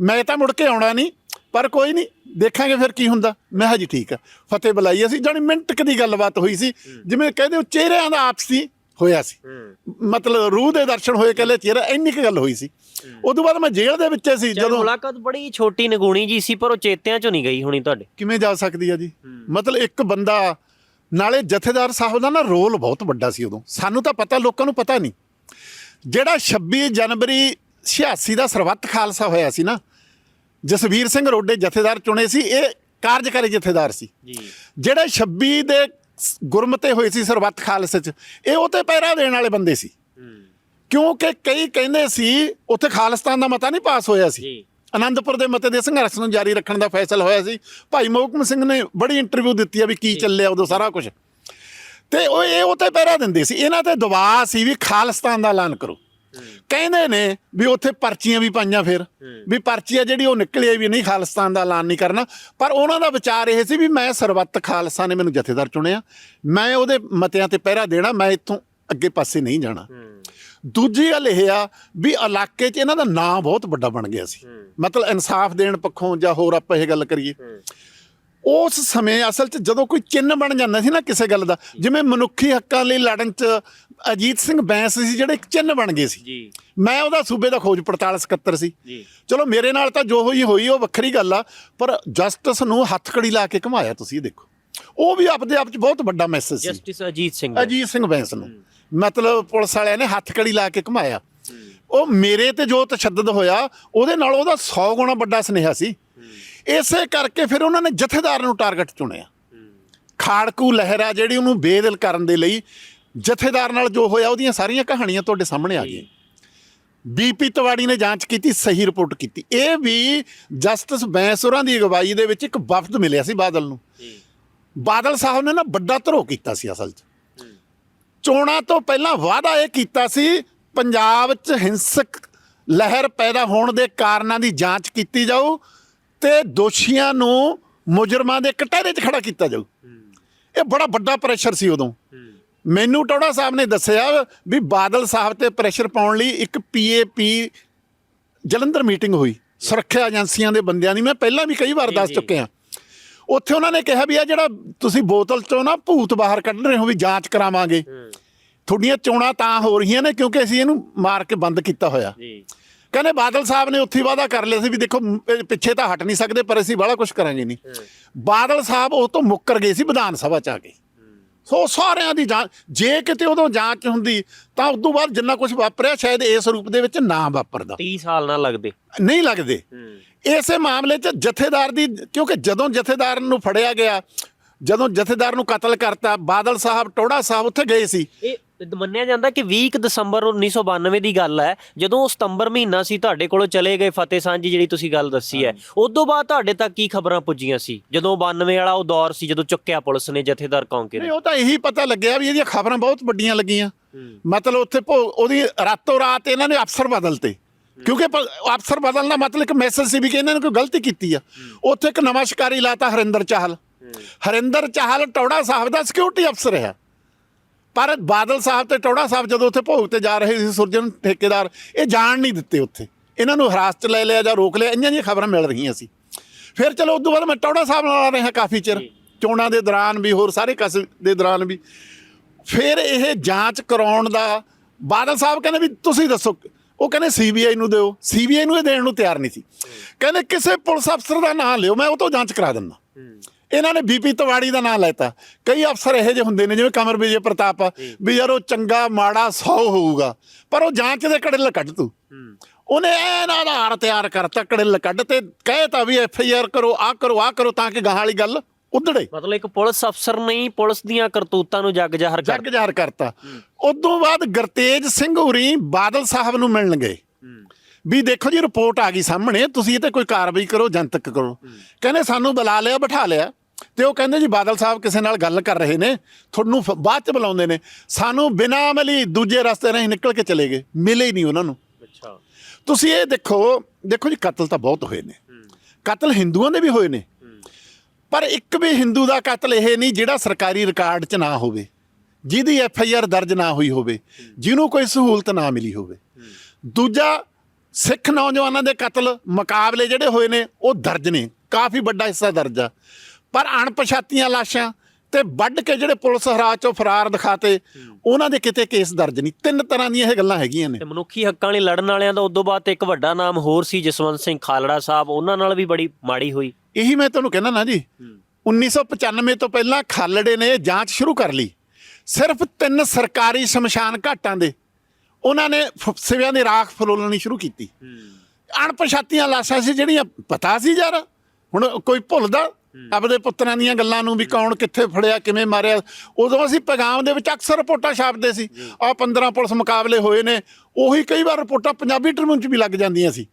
ਮੈਂ ਤਾਂ ਮੁੜ ਕੇ ਆਉਣਾ ਨਹੀਂ ਪਰ ਕੋਈ ਨਹੀਂ ਦੇਖਾਂਗੇ ਫਿਰ ਕੀ ਹੁੰਦਾ। ਮੈਂ ਕਿਹਾ ਜੀ ਠੀਕ ਆ। ਫਤਿਹ ਬੁਲਾਈ ਅਸੀਂ ਜਾਣੀ ਮਿੰਟ ਕੁ ਦੀ ਗੱਲਬਾਤ ਹੋਈ ਸੀ। ਜਿਵੇਂ ਕਹਿੰਦੇ ਉਹ ਚਿਹਰਿਆਂ ਦਾ ਆਪਸੀ ਹੋਇਆ ਸੀ। ਮਤਲਬ ਰੂਹ ਦੇ ਦਰਸ਼ਨ ਹੋਏ ਕਹਿੰਦੇ ਚਿਹਰਾ ਇੰਨੀ ਕੁ ਗੱਲ ਹੋਈ ਸੀ। ਉਦੋਂ ਬਾਅਦ ਮੈਂ ਜੇਲ੍ਹ ਦੇ ਵਿੱਚ ਸੀ ਜਦੋਂ ਜਦੋਂ ਮੁਲਾਕਾਤ ਬੜੀ ਛੋਟੀ ਨਗੂਣੀ ਜੀ ਸੀ ਪਰ ਉਹ ਚੇਤਿਆਂ ਚੋਂ ਨਹੀਂ ਗਈ ਹੋਣੀ ਤੁਹਾਡੇ। ਕਿਵੇਂ ਜਾ ਸਕਦੀ ਆ ਜੀ? ਮਤਲਬ ਇੱਕ ਬੰਦਾ ਨਾਲੇ ਜਥੇਦਾਰ ਸਾਹਿਬ ਦਾ ਨਾ ਰੋਲ ਬਹੁਤ ਵੱਡਾ ਸੀ ਉਦੋਂ। ਸਾਨੂੰ ਤਾਂ ਪਤਾ ਲੋਕਾਂ ਨੂੰ ਪਤਾ ਨਹੀਂ। ਜਿਹੜਾ 26 ਜਨਵਰੀ 86 ਦਾ ਸਰਬੱਤ ਖਾਲਸਾ ਹੋਇਆ ਸੀ ਨਾ ਜਸਵੀਰ ਸਿੰਘ ਰੋਡੇ ਜਥੇਦਾਰ ਚੁਣੇ ਸੀ ਇਹ ਕਾਰਜਕਾਰੀ ਜਥੇਦਾਰ ਸੀ। ਜਿਹੜੇ 26 ਦੇ ਗੁਰਮਤੇ ਹੋਏ ਸੀ ਸਰਬੱਤ ਖਾਲਸੇ ਚ ਇਹ ਉਹ ਤੇ ਪਹਿਰਾ ਦੇਣ ਵਾਲੇ ਬੰਦੇ ਸੀ। ਕਿਉਂਕਿ ਕਈ ਕਹਿੰਦੇ ਸੀ ਉੱਥੇ ਖਾਲਿਸਤਾਨ ਦਾ ਮਤਾ ਨਹੀਂ ਪਾਸ ਹੋਇਆ ਸੀ। ਜੀ ਆਨੰਦਪੁਰ ਦੇ ਮਤੇ ਦੇ ਸੰਘਰਸ਼ ਨੂੰ ਜਾਰੀ ਰੱਖਣ ਦਾ ਫੈਸਲਾ ਹੋਇਆ ਸੀ। ਭਾਈ ਮੋਹਕਮ ਸਿੰਘ ਨੇ ਬੜੀ ਇੰਟਰਵਿਊ ਦਿੱਤੀ ਆ ਵੀ ਕੀ ਚੱਲਿਆ ਉਦੋਂ ਸਾਰਾ ਕੁਝ ਤੇ ਉਹ ਇਹ ਉਹ ਤੇ ਪਹਿਰਾ ਦਿੰਦੇ ਸੀ। ਇਹਨਾਂ ਤੇ ਦਬਾਅ ਸੀ ਵੀ ਖਾਲਿਸਤਾਨ ਦਾ ਐਲਾਨ ਕਰੋ। ਕਹਿੰਦੇ ਨੇ ਵੀ ਉੱਥੇ ਪਰਚੀਆਂ ਵੀ ਪਾਈਆਂ ਫਿਰ। ਵੀ ਪਰਚੀ ਆ ਜਿਹੜੀ ਉਹ ਨਿਕਲੀ ਵੀ ਨਹੀਂ ਖਾਲਿਸਤਾਨ ਦਾ ਐਲਾਨ ਨਹੀਂ ਕਰਨਾ। ਪਰ ਉਹਨਾਂ ਦਾ ਵਿਚਾਰ ਇਹ ਸੀ ਵੀ ਮੈਂ ਸਰਬੱਤ ਖਾਲਸਾ ਨੇ ਮੈਨੂੰ ਜਥੇਦਾਰ ਚੁਣਿਆ। ਮੈਂ ਉਹਦੇ ਮਤਿਆਂ ਤੇ ਪਹਿਰਾ ਦੇਣਾ ਮੈਂ ਇੱਥੋਂ ਅੱਗੇ ਪਾਸੇ ਨਹੀਂ ਜਾਣਾ। ਦੂਜੀ ਗੱਲ ਇਹ ਆ ਵੀ ਇਲਾਕੇ 'ਚ ਇਹਨਾਂ ਦਾ ਨਾਂ ਬਹੁਤ ਵੱਡਾ ਬਣ ਗਿਆ ਸੀ। ਮਤਲਬ ਇਨਸਾਫ ਦੇਣ ਪੱਖੋਂ ਜਾਂ ਹੋਰ ਆਪਾਂ ਇਹ ਗੱਲ ਕਰੀਏ। ਉਸ ਸਮੇਂ ਅਸਲ 'ਚ ਜਦੋਂ ਕੋਈ ਚਿੰਨ ਬਣ ਜਾਂਦਾ ਸੀ ਨਾ ਕਿਸੇ ਗੱਲ ਦਾ ਜਿਵੇਂ ਮਨੁੱਖੀ ਹੱਕਾਂ ਲਈ ਲੜਨ 'ਚ ਅਜੀਤ ਸਿੰਘ ਬੈਂਸ ਸੀ ਜਿਹੜੇ ਇੱਕ ਚਿੰਨ ਬਣ ਗਏ ਸੀ। ਜੀ। ਮੈਂ ਉਹਦਾ ਸੂਬੇ ਦਾ ਖੋਜ ਪੜਤਾਲ ਸਕੱਤਰ ਸੀ। ਜੀ। ਚਲੋ ਮੇਰੇ ਨਾਲ ਤਾਂ ਜੋ ਹੋਈ ਹੋਈ ਉਹ ਵੱਖਰੀ ਗੱਲ ਆ ਪਰ ਜਸਟਿਸ ਨੂੰ ਹੱਥਕੜੀ ਲਾ ਕੇ ਘਮਾਇਆ ਤੁਸੀਂ ਦੇਖੋ। ਉਹ ਵੀ ਆਪਦੇ ਆਪ 'ਚ ਬਹੁਤ ਵੱਡਾ ਮੈਸੇਜ ਸੀ। ਜਸਟਿਸ ਅਜੀਤ ਸਿੰਘ ਅਜੀਤ ਸਿੰਘ ਬੈਂਸ ਨੂੰ। ਮਤਲਬ ਪੁਲਿਸ ਵਾਲਿਆਂ ਨੇ ਹੱਥਕੜੀ ਲਾ ਕੇ ਘਮਾਇਆ। ਉਹ ਮੇਰੇ ਤੇ ਜੋ ਤਸ਼ੱਦਦ ਹੋਇਆ ਉਹਦੇ ਨਾਲ ਉਹਦਾ 100 ਗੁਣਾ ਵੱਡਾ ਸੁਨੇਹਾ ਸੀ। ਇਸੇ ਕਰਕੇ ਫਿਰ ਉਹਨਾਂ ਨੇ ਜਥੇਦਾਰ ਨੂੰ ਟਾਰਗੇਟ ਚੁਣਿਆ। ਖਾੜਕੂ ਲਹਿਰਾ ਜਿਹੜੀ ਉਹਨੂੰ ਬੇਦਿਲ ਕਰਨ ਦੇ ਲਈ ਜਥੇਦਾਰ ਨਾਲ ਜੋ ਹੋਇਆ ਉਹਦੀਆਂ ਸਾਰੀਆਂ ਕਹਾਣੀਆਂ ਤੁਹਾਡੇ ਸਾਹਮਣੇ ਆ ਗਈਆਂ। ਬੀਪੀ ਤਵਾੜੀ ਨੇ ਜਾਂਚ ਕੀਤੀ ਸਹੀ ਰਿਪੋਰਟ ਕੀਤੀ। ਇਹ ਵੀ ਜਸਟਿਸ ਬੈਂਸ ਹੋਰਾਂ ਦੀ ਅਗਵਾਈ ਦੇ ਵਿੱਚ ਇੱਕ ਵਫਦ ਮਿਲਿਆ ਸੀ ਬਾਦਲ ਨੂੰ। ਬਾਦਲ ਸਾਹਿਬ ਨੇ ਨਾ ਵੱਡਾ ਧਰੋ ਕੀਤਾ ਸੀ ਅਸਲ 'ਚ। ਚੋਣਾਂ ਤੋਂ ਪਹਿਲਾਂ ਵਾਅਦਾ ਇਹ ਕੀਤਾ ਸੀ ਪੰਜਾਬ 'ਚ ਹਿੰਸਕ ਲਹਿਰ ਪੈਦਾ ਹੋਣ ਦੇ ਕਾਰਨਾਂ ਦੀ ਜਾਂਚ ਕੀਤੀ ਜਾਊ ਤੇ ਦੋਸ਼ੀਆਂ ਨੂੰ ਮੁਜਰਮਾਂ ਦੇ ਕਟਹਿਰੇ 'ਚ ਖੜਾ ਕੀਤਾ ਜਾਊ। ਇਹ ਬੜਾ ਵੱਡਾ ਪ੍ਰੈਸ਼ਰ ਸੀ ਉਦੋਂ। ਮੈਨੂੰ ਟੌੜਾ ਸਾਹਿਬ ਨੇ ਦੱਸਿਆ ਵੀ ਬਾਦਲ ਸਾਹਿਬ ਤੇ ਪ੍ਰੈਸ਼ਰ ਪਾਉਣ ਲਈ ਇੱਕ ਪੀਏਪੀ ਜਲੰਧਰ ਮੀਟਿੰਗ ਹੋਈ। ਸੁਰੱਖਿਆ ਏਜੰਸੀਆਂ ਦੇ ਬੰਦਿਆਂ ਦੀ। ਮੈਂ ਪਹਿਲਾਂ ਵੀ ਕਈ ਵਾਰ ਦੱਸ। ਚੁੱਕਿਆ। ਉੱਥੇ ਉਹਨਾਂ ਨੇ ਕਿਹਾ ਵੀ ਆ ਜਿਹੜਾ ਤੁਸੀਂ ਬੋਤਲ ਚੋਂ ਨਾ ਭੂਤ ਬਾਹਰ ਕੱਢ ਰਹੇ ਹੋ ਵੀ ਜਾਂਚ ਕਰਾਵਾਂਗੇ। ਤੁਹਾਡੀਆਂ ਚੋਣਾਂ ਤਾਂ ਹੋ ਰਹੀਆਂ ਨੇ ਕਿਉਂਕਿ ਅਸੀਂ ਇਹਨੂੰ ਮਾਰ ਕੇ ਬੰਦ ਕੀਤਾ ਹੋਇਆ। ਜੀ। ਕਹਿੰਦੇ ਬਾਦਲ ਸਾਹਿਬ ਨੇ ਉੱਥੇ ਹੀ ਵਾਅਦਾ ਕਰ ਲਿਆ ਸੀ ਵੀ ਦੇਖੋ ਪਿੱਛੇ ਤਾਂ ਹਟ ਨਹੀਂ ਸਕਦੇ ਪਰ ਅਸੀਂ ਬੜਾ ਕੁਝ ਕਰਾਂਗੇ ਨਹੀਂ। ਬਾਦਲ ਸਾਹਿਬ ਉਹ ਤੋਂ ਮੁੱਕਰ ਗਏ ਸੀ ਵਿਧਾਨ ਸਭਾ ਚ ਆ ਕੇ। ਸੋ ਸਾਰਿਆਂ ਦੀ ਜਾਂਚ ਜੇ ਕਿਤੇ ਉਦੋਂ ਜਾਂਚ ਹੁੰਦੀ ਤਾਂ ਉਸ ਤੋਂ ਬਾਅਦ ਜਿੰਨਾ ਕੁਝ ਵਾਪਰਿਆ ਸ਼ਾਇਦ ਇਸ ਰੂਪ ਦੇ ਵਿੱਚ ਨਾ ਵਾਪਰਦਾ। 30 ਸਾਲ ਨਾ ਲੱਗਦੇ। ਨਹੀਂ ਲੱਗਦੇ। ਇਸੇ ਮਾਮਲੇ 'ਚ ਜਥੇਦਾਰ ਦੀ ਕਿਉਂਕਿ ਜਦੋਂ ਜਥੇਦਾਰ ਨੂੰ ਫੜਿਆ ਗਿਆ ਜਦੋਂ ਜਥੇਦਾਰ ਨੂੰ ਕਤਲ ਕਰਤਾ ਬਾਦਲ ਸਾਹਿਬ ਟੋੜਾ ਸਾਹਿਬ ਉੱਥੇ ਗਏ ਸੀ। ਇਹ ਮੰਨਿਆ ਜਾਂਦਾ ਕਿ 20 ਕੁ ਦਸੰਬਰ 1992 ਦੀ ਗੱਲ ਹੈ। ਜਦੋਂ ਸਤੰਬਰ ਮਹੀਨਾ ਸੀ ਤੁਹਾਡੇ ਕੋਲੋਂ ਚਲੇ ਗਏ ਫਤਿਹ ਸਾਂਝੀ ਜਿਹੜੀ ਤੁਸੀਂ ਗੱਲ ਦੱਸੀ ਹੈ। ਉਸ ਤੋਂ ਬਾਅਦ ਤੁਹਾਡੇ ਤੱਕ ਕੀ ਖਬਰਾਂ ਪੁੱਜੀਆਂ ਸੀ? ਜਦੋਂ 92 ਵਾਲਾ ਉਹ ਦੌਰ ਸੀ ਜਦੋਂ ਚੁੱਕਿਆ ਪੁਲਿਸ ਨੇ ਜਥੇਦਾਰ ਕੌਂਕੇ ਨਹੀਂ ਨੇ ਉਹ ਤਾਂ ਇਹੀ ਪਤਾ ਲੱਗਿਆ ਵੀ ਇਹਦੀਆਂ ਖਬਰਾਂ ਬਹੁਤ ਵੱਡੀਆਂ ਲੱਗੀਆਂ। ਮਤਲਬ ਉੱਥੇ ਉਹਦੀ ਰਾਤੋਂ ਰਾਤ ਇਹਨਾਂ ਨੇ ਅਫਸਰ ਬਦਲਤੇ। ਕਿਉਂਕਿ ਪ- ਅਫਸਰ ਬਦਲਣਾ ਮਤਲਬ ਇੱਕ ਮੈਸੇਜ ਸੀ ਵੀ ਕਿ ਇਹਨਾਂ ਨੇ ਕੋਈ ਗਲਤੀ ਕੀਤੀ ਆ। ਉੱਥੇ ਇੱਕ ਨਵਾਂ ਸ਼ਿਕਾਰੀ ਲਾਤਾ ਹਰਿੰਦਰ ਚਾਹਲ। ਹਰਿੰਦਰ ਚਾਹਲ ਟੌੜਾ ਸਾਹਿਬ ਦਾ ਸਿਕਿਉਰਿਟੀ ਅਫਸਰ ਹੈ। ਪਰ ਬਾਦਲ ਸਾਹਿਬ ਤੇ ਟੌੜਾ ਸਾਹਿਬ ਜਦੋਂ ਉੱਥੇ ਭੋਗ ਤੇ ਜਾ ਰਹੇ ਸੀ, ਸੁਰਜਨ ਠੇਕੇਦਾਰ, ਇਹ ਜਾਣ ਨਹੀਂ ਦਿੱਤੇ ਉੱਥੇ। ਇਹਨਾਂ ਨੂੰ ਹਿਰਾਸਤ 'ਚ ਲੈ ਲਿਆ ਜਾਂ ਰੋਕ ਲਿਆ ਇੰਨੀਆਂ ਜਿਹੀਆਂ ਖਬਰਾਂ ਮਿਲ ਰਹੀਆਂ ਸੀ। ਫਿਰ ਚਲੋ ਉਸ ਤੋਂ ਬਾਅਦ ਮੈਂ ਟੌੜਾ ਸਾਹਿਬ ਨਾਲ ਰਿਹਾ ਕਾਫੀ ਚਿਰ। ਚੋਣਾਂ ਦੇ ਦੌਰਾਨ ਵੀ ਹੋਰ ਸਾਰੇ ਕਸ ਦੇ ਦੌਰਾਨ ਵੀ। ਫਿਰ ਇਹ ਜਾਂਚ ਕਰਾਉਣ ਦਾ ਬਾਦਲ ਸਾਹਿਬ ਕਹਿੰਦੇ ਵੀ ਤੁਸੀਂ ਦੱਸੋ ਉਹ ਕਹਿੰਦੇ ਸੀਬੀਆਈ ਨੂੰ ਦਿਓ। ਸੀਬੀਆਈ ਨੂੰ ਇਹ ਦੇਣ ਨੂੰ ਤਿਆਰ ਨਹੀਂ ਸੀ। ਕਹਿੰਦੇ ਕਿਸੇ ਪੁਲਿਸ ਅਫਸਰ ਦਾ ਨਾਮ ਲਿਓ ਮੈਂ ਉਹ ਤੋਂ ਜਾਂਚ ਕਰਾ ਦਿੰਦਾ। ਇਹਨਾਂ ਨੇ ਬੀਪੀ ਤਵਾੜੀ ਦਾ ਨਾਮ ਲੈਤਾ। ਕਈ ਅਫਸਰ ਇਹੋ ਜਿਹੇ ਹੁੰਦੇ ਨੇ ਜਿਵੇਂ ਕਮਰ ਵਿਜੇ ਪ੍ਰਤਾਪ ਆ, ਵੀ ਯਾਰ ਉਹ ਚੰਗਾ ਮਾੜਾ 100 ਹੋਊਗਾ। ਪਰ ਉਹ ਜਾਂਚ ਦੇ ਕੜੇ ਕੱਢ ਤੂੰ। ਉਹਨੇ ਐਨ ਆਧਾਰ ਤਿਆਰ ਕਰਤਾ ਕੜੇ ਕੱਢ ਤੇ ਕਹਿਤਾ ਵੀ ਐਫ ਆਈ ਆਰ ਕਰੋ ਆ ਕਰੋ ਆ ਕਰੋ ਤਾਂ ਕਿ ਗਾਹਾਂ ਵਾਲੀ ਗੱਲ ਉਧੜੇ। ਮਤਲਬ ਇੱਕ ਪੁਲਿਸ ਅਫਸਰ ਨਹੀਂ ਪੁਲਿਸ ਦੀਆਂ ਕਰਤੂਤਾਂ ਨੂੰ ਜੱਗ ਜ਼ਾਹਰ ਕਰ ਜੱਗ ਜ਼ਾਹਰ ਕਰਤਾ ਉਦੋਂ ਬਾਅਦ ਗੁਰਤੇਜ ਸਿੰਘ ਹੋਰੀ ਬਾਦਲ ਸਾਹਿਬ ਨੂੰ ਮਿਲਣ ਗਏ ਵੀ ਦੇਖੋ ਜੀ ਰਿਪੋਰਟ ਆ ਗਈ ਸਾਹਮਣੇ ਤੁਸੀਂ ਇਹ ਤੇ ਕੋਈ ਕਾਰਵਾਈ ਕਰੋ ਜਨਤਕ ਕਰੋ। ਕਹਿੰਦੇ ਸਾਨੂੰ ਬੁਲਾ ਲਿਆ ਬਿਠਾ ਲਿਆ। ਤੇ ਉਹ ਕਹਿੰਦੇ ਜੀ ਬਾਦਲ ਸਾਹਿਬ ਕਿਸੇ ਨਾਲ ਗੱਲ ਕਰ ਰਹੇ ਨੇ ਤੁਹਾਨੂੰ ਬਾਅਦ ਚ ਬੁਲਾਉਂਦੇ ਨੇ। ਸਾਨੂੰ ਬਿਨਾਂ ਅਮਲੀ ਦੂਜੇ ਰਸਤੇ ਰਾਹੀਂ ਨਿਕਲ ਕੇ ਚਲੇ ਗਏ ਮਿਲੇ ਹੀ ਨਹੀਂ ਉਹਨਾਂ ਨੂੰ। ਅੱਛਾ। ਤੁਸੀਂ ਇਹ ਦੇਖੋ ਦੇਖੋ ਜੀ ਕਤਲ ਤਾਂ ਬਹੁਤ ਹੋਏ ਨੇ। ਕਤਲ ਹਿੰਦੂਆਂ ਦੇ ਵੀ ਹੋਏ ਨੇ। ਪਰ ਇੱਕ ਵੀ ਹਿੰਦੂ ਦਾ ਕਤਲ ਇਹ ਨਹੀਂ ਜਿਹੜਾ ਸਰਕਾਰੀ ਰਿਕਾਰਡ 'ਚ ਨਾ ਹੋਵੇ, ਜਿਹਦੀ ਐਫ ਆਈ ਆਰ ਦਰਜ ਨਾ ਹੋਈ ਹੋਵੇ, ਜਿਹਨੂੰ ਕੋਈ ਸਹੂਲਤ ਨਾ ਮਿਲੀ ਹੋਵੇ। ਦੂਜਾ, ਸਿੱਖ ਨੌਜਵਾਨਾਂ ਦੇ ਕਤਲ ਮੁਕਾਬਲੇ ਜਿਹੜੇ ਹੋਏ ਨੇ, ਉਹ ਦਰਜ ਨੇ, ਕਾਫੀ ਵੱਡਾ ਹਿੱਸਾ ਦਰਜ ਆ। ਪਰ ਅਣਪਛਾਤੀਆਂ ਲਾਸ਼ਾਂ ਤੇ ਵੱਢ ਕੇ ਜਿਹੜੇ ਪੁਲਿਸ ਹਰਾਜ ਚੋਂ ਫਰਾਰ ਦਿਖਾਤੇ, ਉਹਨਾਂ ਦੇ ਕਿਤੇ ਕੇਸ ਦਰਜ ਨਹੀਂ। ਤਿੰਨ ਤਰ੍ਹਾਂ ਦੀਆਂ ਇਹ ਗੱਲਾਂ ਹੈਗੀਆਂ ਨੇ। ਤੇ ਮਨੁੱਖੀ ਹੱਕਾਂ ਲਈ ਲੜਨ ਵਾਲਿਆਂ ਦਾ ਉਦੋਂ ਬਾਅਦ ਇੱਕ ਵੱਡਾ ਨਾਮ ਹੋਰ ਸੀ, ਜਸਵੰਤ ਸਿੰਘ ਖਾਲੜਾ ਸਾਹਿਬ, ਉਹਨਾਂ ਨਾਲ ਵੀ ਬੜੀ ਮਾੜੀ ਹੋਈ। ਇਹੀ ਮੈਂ ਤੁਹਾਨੂੰ ਕਹਿੰਦਾ ਨਾ ਜੀ 1995 ਤੋਂ ਪਹਿਲਾਂ ਖਾਲੜੇ ਨੇ ਜਾਂਚ ਸ਼ੁਰੂ ਕਰ ਲਈ। ਸਿਰਫ ਤਿੰਨ ਸਰਕਾਰੀ ਸ਼ਮਸ਼ਾਨ ਘਾਟਾਂ ਦੇ ਉਹਨਾਂ ਨੇ ਸਿਵਿਆਂ ਦੀ ਰਾਖ ਫਲੋਲਣੀ ਸ਼ੁਰੂ ਕੀਤੀ। ਅਣਪਛਾਤੀਆਂ ਲਾਸ਼ਾਂ ਸੀ ਜਿਹੜੀਆਂ ਪਤਾ ਸੀ ਯਾਰ ਹੁਣ ਕੋਈ ਭੁੱਲਦਾ? ਆਪਦੇ ਪੁੱਤਰਾਂ ਦੀਆਂ ਗੱਲਾਂ ਨੂੰ ਵੀ ਕੌਣ ਕਿੱਥੇ ਫੜਿਆ ਕਿਵੇਂ ਮਾਰਿਆ? ਉਦੋਂ ਅਸੀਂ ਪੈਗਾਮ ਦੇ ਵਿੱਚ ਅਕਸਰ ਰਿਪੋਰਟਾਂ ਛਾਪਦੇ ਸੀ। ਆ 15 ਪੁਲਿਸ ਮੁਕਾਬਲੇ ਹੋਏ ਨੇ ਉਹੀ ਕਈ ਵਾਰ ਰਿਪੋਰਟਾਂ ਪੰਜਾਬੀ ਟ੍ਰਿਬਿਊਨ 'ਚ ਵੀ ਲੱਗ ਜਾਂਦੀਆਂ ਸੀ।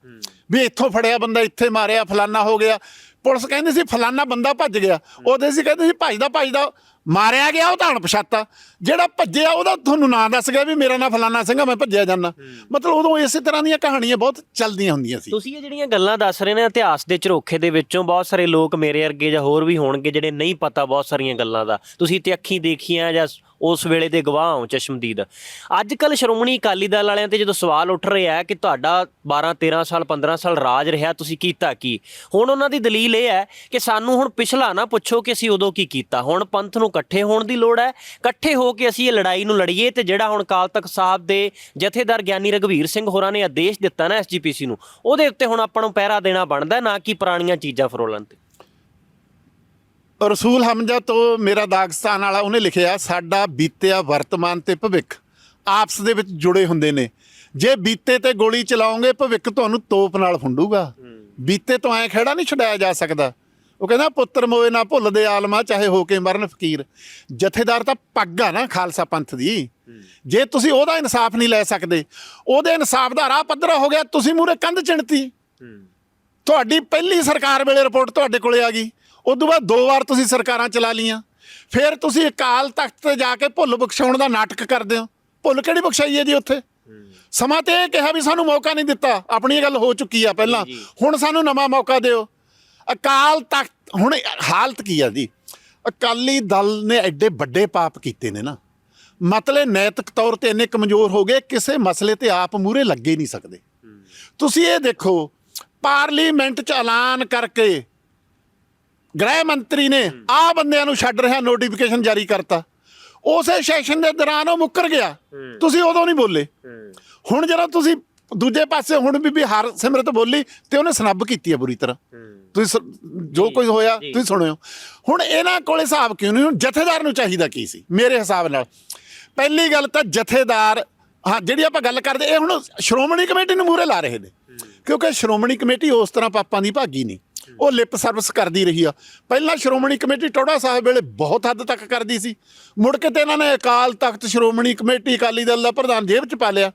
ਵੀ ਇੱਥੋਂ ਫੜਿਆ ਬੰਦਾ ਇੱਥੇ ਮਾਰਿਆ ਫਲਾਨਾ ਹੋ ਗਿਆ। ਪੁਲਿਸ ਕਹਿੰਦੀ ਸੀ ਫਲਾਨਾ ਬੰਦਾ ਭੱਜ ਗਿਆ। ਉਹਦੇ ਸੀ ਕਹਿੰਦੇ ਸੀ ਭੱਜਦਾ ਭੱਜਦਾ ਮਾਰਿਆ ਗਿਆ ਉਹ ਤਾਂ ਅਣਪਛਾਤਾ। ਜਿਹੜਾ ਭੱਜਿਆ ਉਹਦਾ ਤੁਹਾਨੂੰ ਨਾਂ ਦੱਸ ਗਿਆ ਵੀ ਮੇਰਾ ਨਾਂ ਫਲਾਨਾ ਸਿੰਘ ਆ ਮੈਂ ਭੱਜਿਆ ਜਾਂਦਾ। ਮਤਲਬ ਉਦੋਂ ਇਸੇ ਤਰ੍ਹਾਂ ਦੀਆਂ ਕਹਾਣੀਆਂ ਬਹੁਤ ਚੱਲਦੀਆਂ ਹੁੰਦੀਆਂ ਸੀ। ਤੁਸੀਂ ਇਹ ਜਿਹੜੀਆਂ ਗੱਲਾਂ ਦੱਸ ਰਹੇ ਨੇ ਇਤਿਹਾਸ ਦੇ ਝਰੋਖੇ ਦੇ ਵਿੱਚੋਂ ਬਹੁਤ ਸਾਰੇ ਲੋਕ ਮੇਰੇ ਵਰਗੇ ਜਾਂ ਹੋਰ ਵੀ ਹੋਣਗੇ ਜਿਹੜੇ ਨਹੀਂ ਪਤਾ ਬਹੁਤ ਸਾਰੀਆਂ ਗੱਲਾਂ ਦਾ। ਤੁਸੀਂ ਤੇ ਅੱਖੀਂ ਦੇਖੀਆਂ ਜਾਂ ਉਸ ਵੇਲੇ ਦੇ ਗਵਾਹ ਹੋ ਚਸ਼ਮਦੀਦ। ਅੱਜ ਕੱਲ ਸ਼੍ਰੋਮਣੀ ਅਕਾਲੀ ਦਲ ਵਾਲਿਆਂ ਤੇ ਜਦੋਂ ਸਵਾਲ ਉੱਠ ਰਿਹਾ ਹੈ ਕਿ ਤੁਹਾਡਾ 12 13 ਸਾਲ 15 ਸਾਲ ਰਾਜ ਰਿਹਾ ਤੁਸੀਂ ਕੀਤਾ ਕੀ? ਹੁਣ ਉਹਨਾਂ ਦੀ ਦਲੀਲ ਇਹ ਹੈ ਕਿ ਸਾਨੂੰ ਹੁਣ ਪਿਛਲਾ ਨਾ ਪੁੱਛੋ ਕਿ ਅਸੀਂ ਉਦੋਂ ਕੀ ਕੀਤਾ। ਹੁਣ ਪੰਥ ਨੂੰ ਇਕੱਠੇ ਹੋਣ ਦੀ ਲੋੜ ਹੈ। ਇਕੱਠੇ ਹੋ ਕੇ ਅਸੀਂ ਇਹ ਲੜਾਈ ਨੂੰ ਲੜੀਏ ਤੇ ਜਿਹੜਾ ਹੁਣ ਕਾਲ ਤਖਤ ਸਾਹਿਬ ਦੇ ਜਥੇਦਾਰ ਗਿਆਨੀ ਰਗਵੀਰ ਸਿੰਘ ਹੋਰਾਂ ਨੇ ਆਦੇਸ਼ ਦਿੱਤਾ ਨਾ ਐਸਜੀਪੀਸੀ ਨੂੰ ਉਹਦੇ ਉੱਤੇ ਹੁਣ ਆਪਾਂ ਨੂੰ ਪਹਿਰਾ ਦੇਣਾ ਬਣਦਾ ਨਾ ਕਿ ਪੁਰਾਣੀਆਂ ਚੀਜ਼ਾਂ ਫਰੋਲਣ ਤੇ। ਰਸੂਲ ਹਮਜ਼ਾ ਤੋਂ ਮੇਰਾ ਦਾਗਸਤਾਨ ਵਾਲਾ ਉਹਨੇ ਲਿਖਿਆ ਸਾਡਾ ਬੀਤਿਆ ਵਰਤਮਾਨ ਤੇ ਭਵਿੱਖ ਆਪਸ ਦੇ ਵਿੱਚ ਜੁੜੇ ਹੁੰਦੇ ਨੇ। ਜੇ ਬੀਤੇ ਤੇ ਗੋਲੀ ਚਲਾਓਗੇ ਭਵਿੱਖ ਤੁਹਾਨੂੰ ਤੋਪ ਨਾਲ ਫੁੰਡੂਗਾ। ਬੀਤੇ ਤੋਂ ਐ ਖੜਾ ਨਹੀਂ ਛਡਾਇਆ ਜਾ ਸਕਦਾ। ਉਹ ਕਹਿੰਦਾ ਪੁੱਤਰ ਮੋਏ ਨਾ ਭੁੱਲਦੇ ਆਲਮਾ ਚਾਹੇ ਹੋ ਕੇ ਮਰਨ ਫਕੀਰ। ਜਥੇਦਾਰ ਤਾਂ ਪੱਗ ਆ ਨਾ ਖਾਲਸਾ ਪੰਥ ਦੀ। ਜੇ ਤੁਸੀਂ ਉਹਦਾ ਇਨਸਾਫ ਨਹੀਂ ਲੈ ਸਕਦੇ ਉਹਦੇ ਇਨਸਾਫ ਦਾ ਰਾਹ ਪੱਧਰਾ ਹੋ ਗਿਆ ਤੁਸੀਂ ਮੂਰੇ ਕੰਧ ਚਿਣਤੀ। ਤੁਹਾਡੀ ਪਹਿਲੀ ਸਰਕਾਰ ਵੇਲੇ ਰਿਪੋਰਟ ਤੁਹਾਡੇ ਕੋਲੇ ਆ ਗਈ। ਉਦੋਂ ਬਾਅਦ ਦੋ ਵਾਰ ਤੁਸੀਂ ਸਰਕਾਰਾਂ ਚਲਾ ਲੀਆਂ ਫਿਰ ਤੁਸੀਂ ਅਕਾਲ ਤਖਤ ਤੇ ਜਾ ਕੇ ਭੁੱਲ ਬਖਸ਼ਾਉਣ ਦਾ ਨਾਟਕ ਕਰਦੇ ਹੋ। ਭੁੱਲ ਕਿਹੜੀ ਬਖਸ਼ਾਈ ਹੈ ਜੀ ਉੱਥੇ? ਸਮਾਂ ਤੇ ਇਹ ਕਿਹਾ ਵੀ ਸਾਨੂੰ ਮੌਕਾ ਨਹੀਂ ਦਿੱਤਾ। ਆਪਣੀ ਗੱਲ ਹੋ ਚੁੱਕੀ ਆ ਪਹਿਲਾਂ। ਹੁਣ ਸਾਨੂੰ ਨਵਾਂ ਮੌਕਾ ਦਿਓ। ਅਕਾਲ ਤਖਤ ਹੁਣ ਹਾਲਤ ਕੀ ਆ ਜੀ? ਅਕਾਲੀ ਦਲ ਨੇ ਐਡੇ ਵੱਡੇ ਪਾਪ ਕੀਤੇ ਨੇ ਨਾ। ਮਤਲਬ ਨੈਤਿਕ ਤੌਰ ਤੇ ਇੰਨੇ ਕਮਜ਼ੋਰ ਹੋ ਗਏ ਕਿਸੇ ਮਸਲੇ ਤੇ ਆਪ ਮੂਰੇ ਲੱਗੇ ਨਹੀਂ ਸਕਦੇ। ਤੁਸੀਂ ਇਹ ਦੇਖੋ ਪਾਰਲੀਮੈਂਟ ਚ ਐਲਾਨ ਕਰਕੇ ਗ੍ਰਹਿ ਮੰਤਰੀ ਨੇ ਆ ਬੰਦਿਆਂ ਨੂੰ ਛੱਡ ਰਿਹਾ ਨੋਟੀਫਿਕੇਸ਼ਨ ਜਾਰੀ ਕਰਤਾ। ਉਸੇ ਸੈਸ਼ਨ ਦੇ ਦੌਰਾਨ ਉਹ ਮੁੱਕਰ ਗਿਆ। ਤੁਸੀਂ ਉਦੋਂ ਨਹੀਂ ਬੋਲੇ। ਹੁਣ ਜਦੋਂ ਤੁਸੀਂ ਦੂਜੇ ਪਾਸੇ ਹੁਣ ਵੀ ਬਿਹਾਰ ਸਿਮਰਤ ਬੋਲੀ ਤੇ ਉਹਨੇ ਸਨੱਬ ਕੀਤੀ ਹੈ ਬੁਰੀ ਤਰ੍ਹਾਂ। ਤੁਸੀਂ ਸ- ਜੋ ਕੁਝ ਹੋਇਆ ਤੁਸੀਂ ਸੁਣਿਓ। ਹੁਣ ਇਹਨਾਂ ਕੋਲ ਹਿਸਾਬ ਕਿਉਂ ਨਹੀਂ? ਹੁਣ ਜਥੇਦਾਰ ਨੂੰ ਚਾਹੀਦਾ ਕੀ ਸੀ? ਮੇਰੇ ਹਿਸਾਬ ਨਾਲ। ਪਹਿਲੀ ਗੱਲ ਤਾਂ ਜਥੇਦਾਰ ਹਾਂ ਜਿਹੜੀ ਆਪਾਂ ਗੱਲ ਕਰਦੇ ਇਹ ਹੁਣ ਸ਼੍ਰੋਮਣੀ ਕਮੇਟੀ ਨੂੰ ਮੂਰੇ ਲਾ ਰਹੇ ਨੇ। ਕਿਉਂਕਿ ਸ਼੍ਰੋਮਣੀ ਕਮੇਟੀ ਉਸ ਤਰ੍ਹਾਂ ਪਾਪਾਂ ਦੀ ਭਾਗੀ ਨਹੀਂ। ਉਹ ਲਿਪ ਸਰਵਿਸ ਕਰਦੀ ਰਹੀ ਆ। ਪਹਿਲਾਂ ਸ਼੍ਰੋਮਣੀ ਕਮੇਟੀ ਟੋੜਾ ਸਾਹਿਬ ਵੇਲੇ ਬਹੁਤ ਹੱਦ ਤੱਕ ਕਰਦੀ ਸੀ। ਮੁੜ ਕੇ ਤੇ ਇਹਨਾਂ ਨੇ ਅਕਾਲ ਤਖਤ ਸ਼੍ਰੋਮਣੀ ਕਮੇਟੀ ਅਕਾਲੀ ਦਲ ਦਾ ਪ੍ਰਧਾਨ ਜੇਬ 'ਚ ਪਾ ਲਿਆ।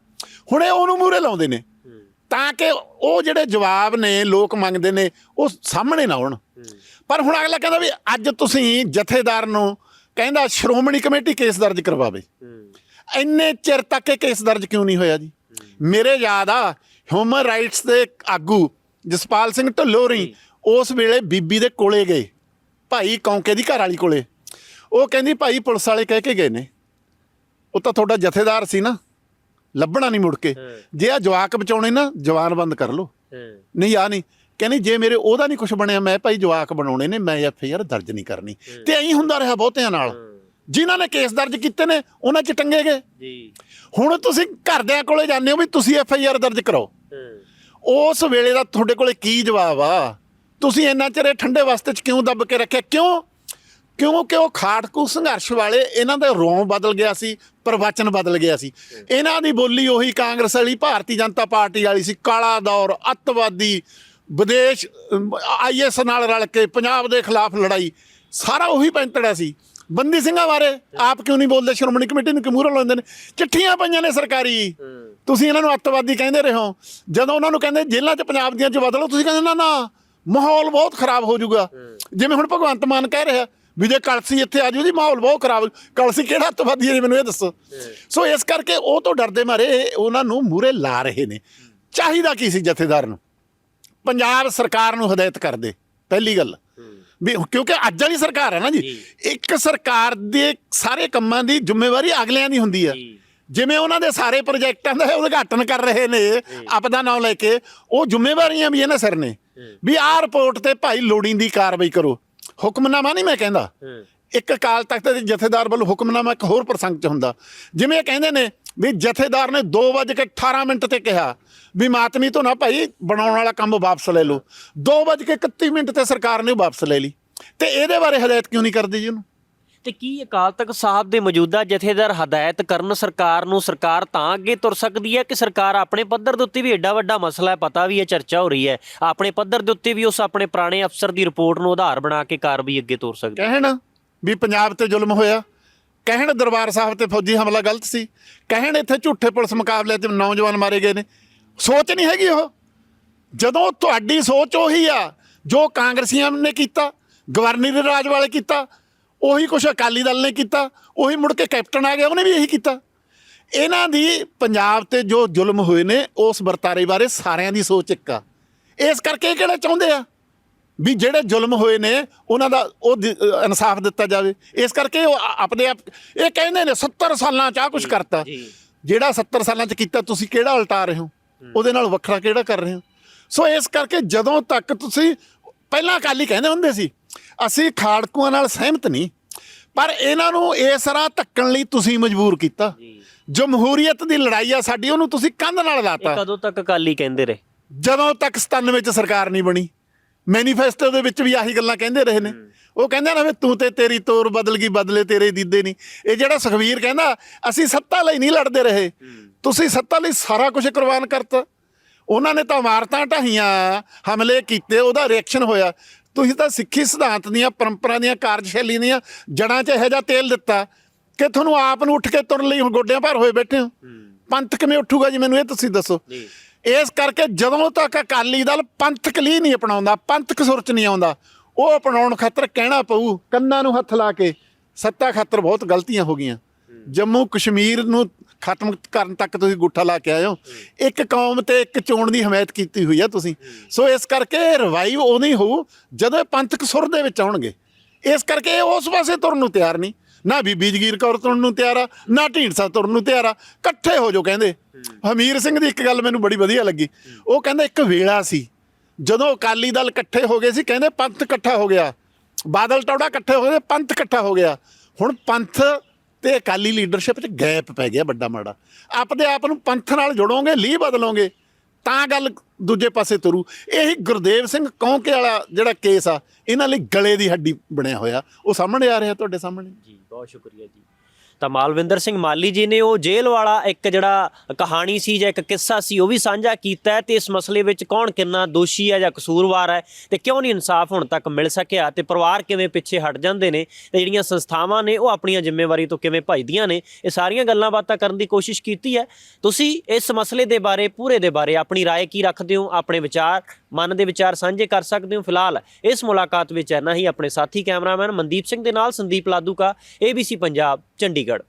ਹੁਣ ਇਹ ਉਹਨੂੰ ਮੂਰੇ ਲਾਉਂਦੇ ਨੇ। ਤਾਂ ਕਿ ਉਹ ਜਿਹੜੇ ਜਵਾਬ ਨੇ, ਲੋਕ ਮੰਗਦੇ ਨੇ, ਉਹ ਸਾਹਮਣੇ ਨਾ ਆਉਣ। ਪਰ ਹੁਣ ਅਗਲਾ ਕਹਿੰਦਾ ਵੀ ਅੱਜ ਤੁਸੀਂ ਜਥੇਦਾਰ ਨੂੰ ਕਹਿੰਦਾ ਸ਼੍ਰੋਮਣੀ ਕਮੇਟੀ ਕੇਸ ਦਰਜ ਕਰਵਾਵੇ। ਇੰਨੇ ਚਿਰ ਤੱਕ ਇਹ ਕੇਸ ਦਰਜ ਕਿਉਂ ਨਹੀਂ ਹੋਇਆ ਜੀ? ਮੇਰੇ ਯਾਦ ਆ ਹਿਊਮਨ ਰਾਈਟਸ ਦੇ ਆਗੂ ਜਸਪਾਲ ਸਿੰਘ ਢੱਲੋਰੀ ਉਸ ਵੇਲੇ ਬੀਬੀ ਦੇ ਕੋਲੇ ਗਏ, ਭਾਈ ਕੌਂਕੇ ਦੀ ਘਰ ਵਾਲੀ ਕੋਲੇ। ਉਹ ਕਹਿੰਦੀ ਭਾਈ ਪੁਲਿਸ ਵਾਲੇ ਕਹਿ ਕੇ ਗਏ ਨੇ। ਉਹ ਤਾਂ ਤੁਹਾਡਾ ਜਥੇਦਾਰ ਸੀ ਨਾ। ਲੱਭਣਾ ਨਹੀਂ ਮੁੜ ਕੇ। ਜੇ ਆ ਜਵਾਕ ਬਚਾਉਣੇ ਨਾ ਜਵਾਨ ਬੰਦ ਕਰ ਲਓ। ਨਹੀਂ ਆ ਨਹੀਂ। ਕਹਿੰਦੀ ਜੇ ਮੇਰੇ ਉਹਦਾ ਨਹੀਂ ਕੁਝ ਬਣਿਆ ਮੈਂ ਭਾਈ ਜਵਾਕ ਬਣਾਉਣੇ ਨੇ ਮੈਂ ਐਫ ਆਈ ਆਰ ਦਰਜ ਨਹੀਂ ਕਰਨੀ। ਤੇ ਐਂ ਹੁੰਦਾ ਰਿਹਾ ਬਹੁਤਿਆਂ ਨਾਲ। ਜਿਨ੍ਹਾਂ ਨੇ ਕੇਸ ਦਰਜ ਕੀਤੇ ਨੇ ਉਹਨਾਂ 'ਚ ਟੰਗੇ ਗਏ। ਜੀ। ਹੁਣ ਤੁਸੀਂ ਘਰਦਿਆਂ ਕੋਲੇ ਜਾਂਦੇ ਹੋ ਵੀ ਤੁਸੀਂ ਐਫ ਆਈ ਆਰ ਦਰਜ ਕਰੋ ਉਸ ਵੇਲੇ ਦਾ ਤੁਹਾਡੇ ਕੋਲੇ ਕੀ ਜਵਾਬ ਆ? ਤੁਸੀਂ ਇੰਨਾ ਚਿਰ ਠੰਡੇ ਵਾਸਤੇ ਚ ਕਿਉਂ ਦੱਬ ਕੇ ਰੱਖਿਆ? ਕਿਉਂ? ਕਿਉਂਕਿ ਉਹ ਖਾੜਕੂ ਸੰਘਰਸ਼ ਵਾਲੇ ਇਹਨਾਂ ਦਾ ਰੋਂ ਬਦਲ ਗਿਆ ਸੀ, ਪ੍ਰਵਚਨ ਬਦਲ ਗਿਆ ਸੀ। ਇਹਨਾਂ ਦੀ ਬੋਲੀ ਉਹੀ ਕਾਂਗਰਸ ਵਾਲੀ, ਭਾਰਤੀ ਜਨਤਾ ਪਾਰਟੀ ਵਾਲੀ ਸੀ, ਕਾਲਾ ਦੌਰ, ਅੱਤਵਾਦੀ, ਵਿਦੇਸ਼ ਆਈਐਸ ਨਾਲ ਰਲ ਕੇ ਪੰਜਾਬ ਦੇ ਖਿਲਾਫ ਲੜਾਈ, ਸਾਰਾ ਉਹੀ ਪੈਂਤੜਾ ਸੀ। ਬੰਦੀ ਸਿੰਘਾਂ ਬਾਰੇ ਆਪ ਕਿਉਂ ਨਹੀਂ ਬੋਲਦੇ? ਸ਼੍ਰੋਮਣੀ ਕਮੇਟੀ ਨੂੰ ਕਿਮੂਰ ਲਾਉਂਦੇ ਨੇ। ਚਿੱਠੀਆਂ ਪਈਆਂ ਨੇ ਸਰਕਾਰੀ। ਤੁਸੀਂ ਇਹਨਾਂ ਨੂੰ ਅੱਤਵਾਦੀ ਕਹਿੰਦੇ ਰਹੇ ਹੋ। ਜਦੋਂ ਉਹਨਾਂ ਨੂੰ ਕਹਿੰਦੇ, ਜੇਲ੍ਹਾਂ 'ਚ ਪੰਜਾਬ ਦੀਆਂ 'ਚ ਬਦਲੋ, ਤੁਸੀਂ ਕਹਿੰਦੇ, ਨਾ ਨਾ, ਮਾਹੌਲ ਬਹੁਤ ਖਰਾਬ ਹੋ ਜਾਊਗਾ। ਜਿਵੇਂ ਹੁਣ ਭਗਵੰਤ ਮਾਨ ਕਹਿ ਰਿਹਾ ਵੀ ਜੇ ਕਲਸੀ ਇੱਥੇ ਆ ਜੂ ਜੀ ਮਾਹੌਲ ਬਹੁਤ ਖਰਾਬ ਕਲਸੀ ਕਿਹੜਾ ਅੱਤਵਾਦੀ ਹੈ ਜੀ ਮੈਨੂੰ ਇਹ ਦੱਸੋ। ਸੋ ਇਸ ਕਰਕੇ ਉਹ ਤੋਂ ਡਰਦੇ ਮਾਰੇ ਉਹਨਾਂ ਨੂੰ ਮੂਰੇ ਲਾ ਰਹੇ ਨੇ। ਚਾਹੀਦਾ ਕੀ ਸੀ ਜਥੇਦਾਰ ਨੂੰ? ਪੰਜਾਬ ਸਰਕਾਰ ਨੂੰ ਹਦਾਇਤ ਕਰਦੇ ਪਹਿਲੀ ਗੱਲ। ਵੀ ਕਿਉਂਕਿ ਅੱਜ ਵਾਲੀ ਸਰਕਾਰ ਹੈ ਨਾ ਜੀ ਇੱਕ ਸਰਕਾਰ ਦੇ ਸਾਰੇ ਕੰਮਾਂ ਦੀ ਜ਼ਿੰਮੇਵਾਰੀ ਅਗਲਿਆਂ ਦੀ ਹੁੰਦੀ ਹੈ। ਜਿਵੇਂ ਉਹਨਾਂ ਦੇ ਸਾਰੇ ਪ੍ਰੋਜੈਕਟਾਂ ਦਾ ਉਦਘਾਟਨ ਕਰ ਰਹੇ ਨੇ ਆਪਦਾ ਨਾਮ ਲੈ ਕੇ ਉਹ ਜ਼ਿੰਮੇਵਾਰੀਆਂ ਵੀ ਇਹਨਾਂ ਸਿਰ ਨੇ। ਵੀ ਆਹ ਰਿਪੋਰਟ ਤੇ ਭਾਈ ਲੋੜੀਂਦੀ ਕਾਰਵਾਈ ਕਰੋ। ਹੁਕਮਨਾਮਾ ਨਹੀਂ ਮੈਂ ਕਹਿੰਦਾ। ਇੱਕ ਅਕਾਲ ਤਖਤ ਦੇ ਜਥੇਦਾਰ ਵੱਲੋਂ ਹੁਕਮਨਾਮਾ ਇੱਕ ਹੋਰ ਪ੍ਰਸੰਗ ਚ ਹੁੰਦਾ। ਜਿਵੇਂ ਇਹ ਕਹਿੰਦੇ ਨੇ ਵੀ ਜਥੇਦਾਰ ਨੇ 2:18 ਮਿੰਟ ਤੇ ਕਿਹਾ ਵੀ ਮਾਤਮੀ ਤੋਂ ਨਾ ਭਾਈ ਬਣਾਉਣ ਵਾਲਾ ਕੰਮ ਵਾਪਸ ਲੈ ਲਓ। 2:31 ਮਿੰਟ ਤੇ ਸਰਕਾਰ ਨੇ ਵਾਪਸ ਲੈ ਲਈ। ਤੇ ਇਹਦੇ ਬਾਰੇ ਹਦਾਇਤ ਕਿਉਂ ਨਹੀਂ ਕਰਦੀ ਜੀ ਉਹਨੂੰ? ਤੇ ਕੀ ਅਕਾਲ ਤਖਤ ਸਾਹਿਬ ਦੇ ਮੌਜੂਦਾ ਜਥੇਦਾਰ ਹਦਾਇਤ ਕਰਨ ਸਰਕਾਰ ਨੂੰ ਸਰਕਾਰ ਤਾਂ ਅੱਗੇ ਤੁਰ ਸਕਦੀ ਹੈ ਕਿ ਸਰਕਾਰ ਆਪਣੇ ਪੱਧਰ ਦੇ ਉੱਤੇ ਵੀ ਐਡਾ ਵੱਡਾ ਮਸਲਾ ਹੈ, ਪਤਾ ਵੀ ਹੈ, ਚਰਚਾ ਹੋ ਰਹੀ ਹੈ। ਆਪਣੇ ਪੱਧਰ ਦੇ ਉੱਤੇ ਵੀ ਉਸ ਆਪਣੇ ਪੁਰਾਣੇ ਅਫਸਰ ਦੀ ਰਿਪੋਰਟ ਨੂੰ ਆਧਾਰ ਬਣਾ ਕੇ ਕਾਰਵਾਈ ਅੱਗੇ ਤੋਰ ਸਕਦੀ ਹੈ। ਕਹਿਣ ਵੀ ਪੰਜਾਬ ਤੇ ਜ਼ੁਲਮ ਹੋਇਆ। ਕਹਿਣ ਦਰਬਾਰ ਸਾਹਿਬ ਤੇ ਫੌਜੀ ਹਮਲਾ ਗਲਤ ਸੀ। ਕਹਿਣ ਇੱਥੇ ਝੂਠੇ ਪੁਲਿਸ ਮੁਕਾਬਲੇ ਤੇ ਨੌਜਵਾਨ ਮਾਰੇ ਗਏ ਨੇ। ਸੋਚ ਨਹੀਂ ਹੈਗੀ ਉਹ। ਜਦੋਂ ਤੁਹਾਡੀ ਸੋਚ ਉਹੀ ਆ, ਜੋ ਕਾਂਗਰਸੀਆਂ ਨੇ ਕੀਤਾ, ਗਵਰਨਰ ਰਾਜ ਵਾਲੇ ਕੀਤਾ ਉਹੀ ਕੁਛ ਅਕਾਲੀ ਦਲ ਨੇ ਕੀਤਾ ਉਹੀ ਮੁੜ ਕੇ ਕੈਪਟਨ ਆ ਗਿਆ ਉਹਨੇ ਵੀ ਇਹੀ ਕੀਤਾ। ਇਹਨਾਂ ਦੀ ਪੰਜਾਬ ਤੇ ਜੋ ਜ਼ੁਲਮ ਹੋਏ ਨੇ ਉਸ ਵਰਤਾਰੇ ਬਾਰੇ ਸਾਰਿਆਂ ਦੀ ਸੋਚ ਇੱਕ ਆ। ਇਸ ਕਰਕੇ ਇਹ ਕਿਹੜਾ ਚਾਹੁੰਦੇ ਆ? ਵੀ ਜਿਹੜੇ ਜ਼ੁਲਮ ਹੋਏ ਨੇ ਉਹਨਾਂ ਦਾ ਉਹ ਇਨਸਾਫ ਦਿੱਤਾ ਜਾਵੇ। ਇਸ ਕਰਕੇ ਉਹ ਆਪਣੇ ਆਪ ਇਹ ਕਹਿੰਦੇ ਨੇ 70 ਸਾਲਾਂ ਚ ਆ ਕੁਝ ਕਰਤਾ। ਜਿਹੜਾ 70 ਸਾਲਾਂ ਚ ਕੀਤਾ ਤੁਸੀਂ ਕਿਹੜਾ ਉਲਟਾ ਰਹੇ ਹੋ। ਉਹਦੇ ਨਾਲ ਵੱਖਰਾ ਕਿਹੜਾ ਕਰ ਰਹੇ ਹੋ? ਸੋ ਇਸ ਕਰਕੇ ਜਦੋਂ ਤੱਕ ਤੁਸੀਂ ਪਹਿਲਾਂ ਅਕਾਲੀ ਕਹਿੰਦੇ ਹੁੰਦੇ ਸੀ ਅਸੀਂ ਖਾੜਕੂਆਂ ਨਾਲ ਸਹਿਮਤ ਨਹੀਂ ਪਰ ਇਹਨਾਂ ਨੂੰ ਇਸ ਰਾਹ ਧੱਕਣ ਲਈ ਤੁਸੀਂ ਮਜਬੂਰ ਕੀਤਾ। ਜਮਹੂਰੀਅਤ ਦੀ ਲੜਾਈ ਆ ਸਾਡੀ ਉਹਨੂੰ ਤੁਸੀਂ ਕੰਧ ਨਾਲ ਇਹ ਲਾਤਾ ਕਦੋਂ ਤੱਕ ਅਕਾਲੀ ਕਹਿੰਦੇ ਰਹੇ? ਜਦੋਂ ਤੱਕ 97 ਚ ਸਰਕਾਰ ਨਹੀਂ ਬਣੀ। ਮੈਨੀਫੈਸਟੋ ਦੇ ਵਿੱਚ ਵੀ ਆਹੀ ਗੱਲਾਂ ਕਹਿੰਦੇ ਰਹੇ ਨੇ। ਉਹ ਕਹਿੰਦੇ ਨਾ ਵੀ ਤੂੰ ਤੇ ਤੇਰੀ ਤੋਰ ਬਦਲ ਗਈ ਬਦਲੇ ਤੇਰੇ ਦੀਦੇ ਨਹੀਂ। ਇਹ ਜਿਹੜਾ ਸੁਖਵੀਰ ਕਹਿੰਦਾ ਅਸੀਂ ਸੱਤਾ ਲਈ ਨਹੀਂ ਲੜਦੇ ਰਹੇ। ਤੁਸੀਂ ਸੱਤਾ ਲਈ ਸਾਰਾ ਕੁਝ ਕੁਰਬਾਨ ਕਰਤਾ। ਉਹਨਾਂ ਨੇ ਤਾਂ ਇਮਾਰਤਾਂ ਢਾਹੀਆਂ ਹਮਲੇ ਕੀਤੇ ਉਹਦਾ ਰਿਐਕਸ਼ਨ ਹੋਇਆ। ਤੁਸੀਂ ਤਾਂ ਸਿੱਖੀ ਸਿਧਾਂਤ ਦੀਆਂ ਪਰੰਪਰਾ ਦੀਆਂ ਕਾਰਜਸ਼ੈਲੀ ਦੀਆਂ ਜੜਾਂ 'ਚ ਇਹੋ ਜਿਹਾ ਤੇਲ ਦਿੱਤਾ ਕਿ ਤੁਹਾਨੂੰ ਆਪ ਨੂੰ ਉੱਠ ਕੇ ਤੁਰਨ ਲਈ ਹੁਣ ਗੋਡਿਆਂ ਭਰ ਹੋਏ ਬੈਠੇ ਹੋ। ਪੰਥ ਕਿਵੇਂ ਉੱਠੂਗਾ ਜੀ ਮੈਨੂੰ ਇਹ ਤੁਸੀਂ ਦੱਸੋ। ਇਸ ਕਰਕੇ ਜਦੋਂ ਤੱਕ ਅਕਾਲੀ ਦਲ ਪੰਥਕ ਲਈ ਨਹੀਂ ਅਪਣਾਉਂਦਾ ਪੰਥਕ ਸੁਰ ਚ ਨਹੀਂ ਆਉਂਦਾ ਉਹ ਅਪਣਾਉਣ ਖਾਤਰ ਕਹਿਣਾ ਪਊ ਕੰਨਾਂ ਨੂੰ ਹੱਥ ਲਾ ਕੇ ਸੱਤਾ ਖਾਤਰ ਬਹੁਤ ਗਲਤੀਆਂ ਹੋ ਗਈਆਂ। ਜੰਮੂ ਕਸ਼ਮੀਰ ਨੂੰ ਖਤਮ ਕਰਨ ਤੱਕ ਤੁਸੀਂ ਗੁੱਠਾ ਲਾ ਕੇ ਆਏ ਹੋ। ਇੱਕ ਕੌਮ ਤੇ ਇੱਕ ਚੋਣ ਦੀ ਹਮਾਇਤ ਕੀਤੀ ਹੋਈ ਆ ਤੁਸੀਂ। ਸੋ ਇਸ ਕਰਕੇ ਰਿਵਾਈਵ ਉਦੋਂ ਹੀ ਹੋਊ, ਜਦੋਂ ਇਹ ਪੰਥਕ ਸੁਰ ਦੇ ਵਿੱਚ ਆਉਣਗੇ। ਇਸ ਕਰਕੇ ਉਸ ਪਾਸੇ ਤੁਰਨ ਨੂੰ ਤਿਆਰ ਨਹੀਂ। ਨਾ ਬੀਬੀ ਜਗੀਰ ਕੌਰ ਤੁਰਨ ਨੂੰ ਤਿਆਰ ਆ, ਨਾ ਢੀਂਡਸਾ ਤੁਰਨ ਨੂੰ ਤਿਆਰ ਆ। ਇਕੱਠੇ ਹੋ ਜੋ ਕਹਿੰਦੇ। ਹਮੀਰ ਸਿੰਘ ਦੀ ਇੱਕ ਗੱਲ ਮੈਨੂੰ ਬੜੀ ਵਧੀਆ ਲੱਗੀ। ਉਹ ਕਹਿੰਦਾ ਇੱਕ ਵੇਲਾ ਸੀ। ਜਦੋਂ ਅਕਾਲੀ ਦਲ ਇਕੱਠੇ ਹੋ ਗਏ ਸੀ, ਕਹਿੰਦੇ ਪੰਥ ਇਕੱਠਾ ਹੋ ਗਿਆ। ਬਾਦਲ ਟੌੜਾ ਇਕੱਠੇ ਹੋ ਗਏ, ਪੰਥ ਇਕੱਠਾ ਹੋ ਗਿਆ। ਹੁਣ ਪੰਥ ਤੇ ਅਕਾਲੀ ਲੀਡਰਸ਼ਿਪ 'ਚ ਗੈਪ ਪੈ ਗਿਆ ਵੱਡਾ ਮਾੜਾ। ਆਪਦੇ ਆਪ ਨੂੰ ਪੰਥ ਨਾਲ ਜੋੜੋਗੇ, ਲੀਹ ਬਦਲੋਗੇ, ਤਾਂ ਗੱਲ ਦੂਜੇ ਪਾਸੇ ਤੁਰੂ। ਇਹੀ ਗੁਰਦੇਵ ਸਿੰਘ ਕੌਂਕੇ ਵਾਲਾ ਜਿਹੜਾ ਕੇਸ ਆ, ਇਹਨਾਂ ਲਈ ਗਲੇ ਦੀ ਹੱਡੀ ਬਣਿਆ ਹੋਇਆ। ਉਹ ਸਾਹਮਣੇ ਆ ਰਿਹਾ, ਤੁਹਾਡੇ ਸਾਹਮਣੇ? ਜੀ, ਬਹੁਤ ਸ਼ੁਕਰੀਆ ਜੀ। ਤਾਂ ਮਾਲਵਿੰਦਰ ਸਿੰਘ ਮਾਲੀ ਜੀ ਨੇ ਉਹ ਜੇਲ੍ਹ ਵਾਲਾ ਇੱਕ ਜਿਹੜਾ ਕਹਾਣੀ ਸੀ ਜਾਂ ਇੱਕ ਕਿੱਸਾ ਸੀ ਉਹ ਵੀ ਸਾਂਝਾ ਕੀਤਾ ਹੈ ਤੇ ਇਸ ਮਸਲੇ ਵਿੱਚ ਕੌਣ ਕਿੰਨਾ ਦੋਸ਼ੀ ਹੈ ਜਾਂ ਕਸੂਰਵਾਰ ਹੈ ਤੇ ਕਿਉਂ ਨਹੀਂ ਇਨਸਾਫ ਹੁਣ ਤੱਕ ਮਿਲ ਸਕਿਆ ਤੇ ਪਰਿਵਾਰ ਕਿਵੇਂ ਪਿੱਛੇ ਹਟ ਜਾਂਦੇ ਨੇ ਤੇ ਜਿਹੜੀਆਂ ਸੰਸਥਾਵਾਂ ਨੇ ਉਹ ਆਪਣੀਆਂ ਜ਼ਿੰਮੇਵਾਰੀ ਤੋਂ ਕਿਵੇਂ ਭੱਜਦੀਆਂ ਨੇ ਇਹ ਸਾਰੀਆਂ ਗੱਲਾਂ ਬਾਤਾਂ ਕਰਨ ਦੀ ਕੋਸ਼ਿਸ਼ ਕੀਤੀ ਹੈ ਤੁਸੀਂ ਇਸ ਮਸਲੇ ਦੇ ਬਾਰੇ ਪੂਰੇ ਦੇ ਬਾਰੇ ਆਪਣੀ رائے ਕੀ ਰੱਖਦੇ ਹੋ ਆਪਣੇ ਵਿਚਾਰ ਮਨ ਦੇ ਵਿਚਾਰ ਸਾਂਝੇ ਕਰ ਸਕਦੇ ਹੋ ਫਿਲਹਾਲ ਇਸ ਮੁਲਾਕਾਤ ਵਿੱਚ ਇੰਨਾ ਹੀ ਆਪਣੇ ਸਾਥੀ ਕੈਮਰਾਮੈਨ ਮਨਦੀਪ ਸਿੰਘ ਦੇ ਨਾਲ ਸੰਦੀਪ ਲਾਦੂਕਾ ABC ਪੰਜਾਬ ਚੰਡੀਗੜ੍ਹ।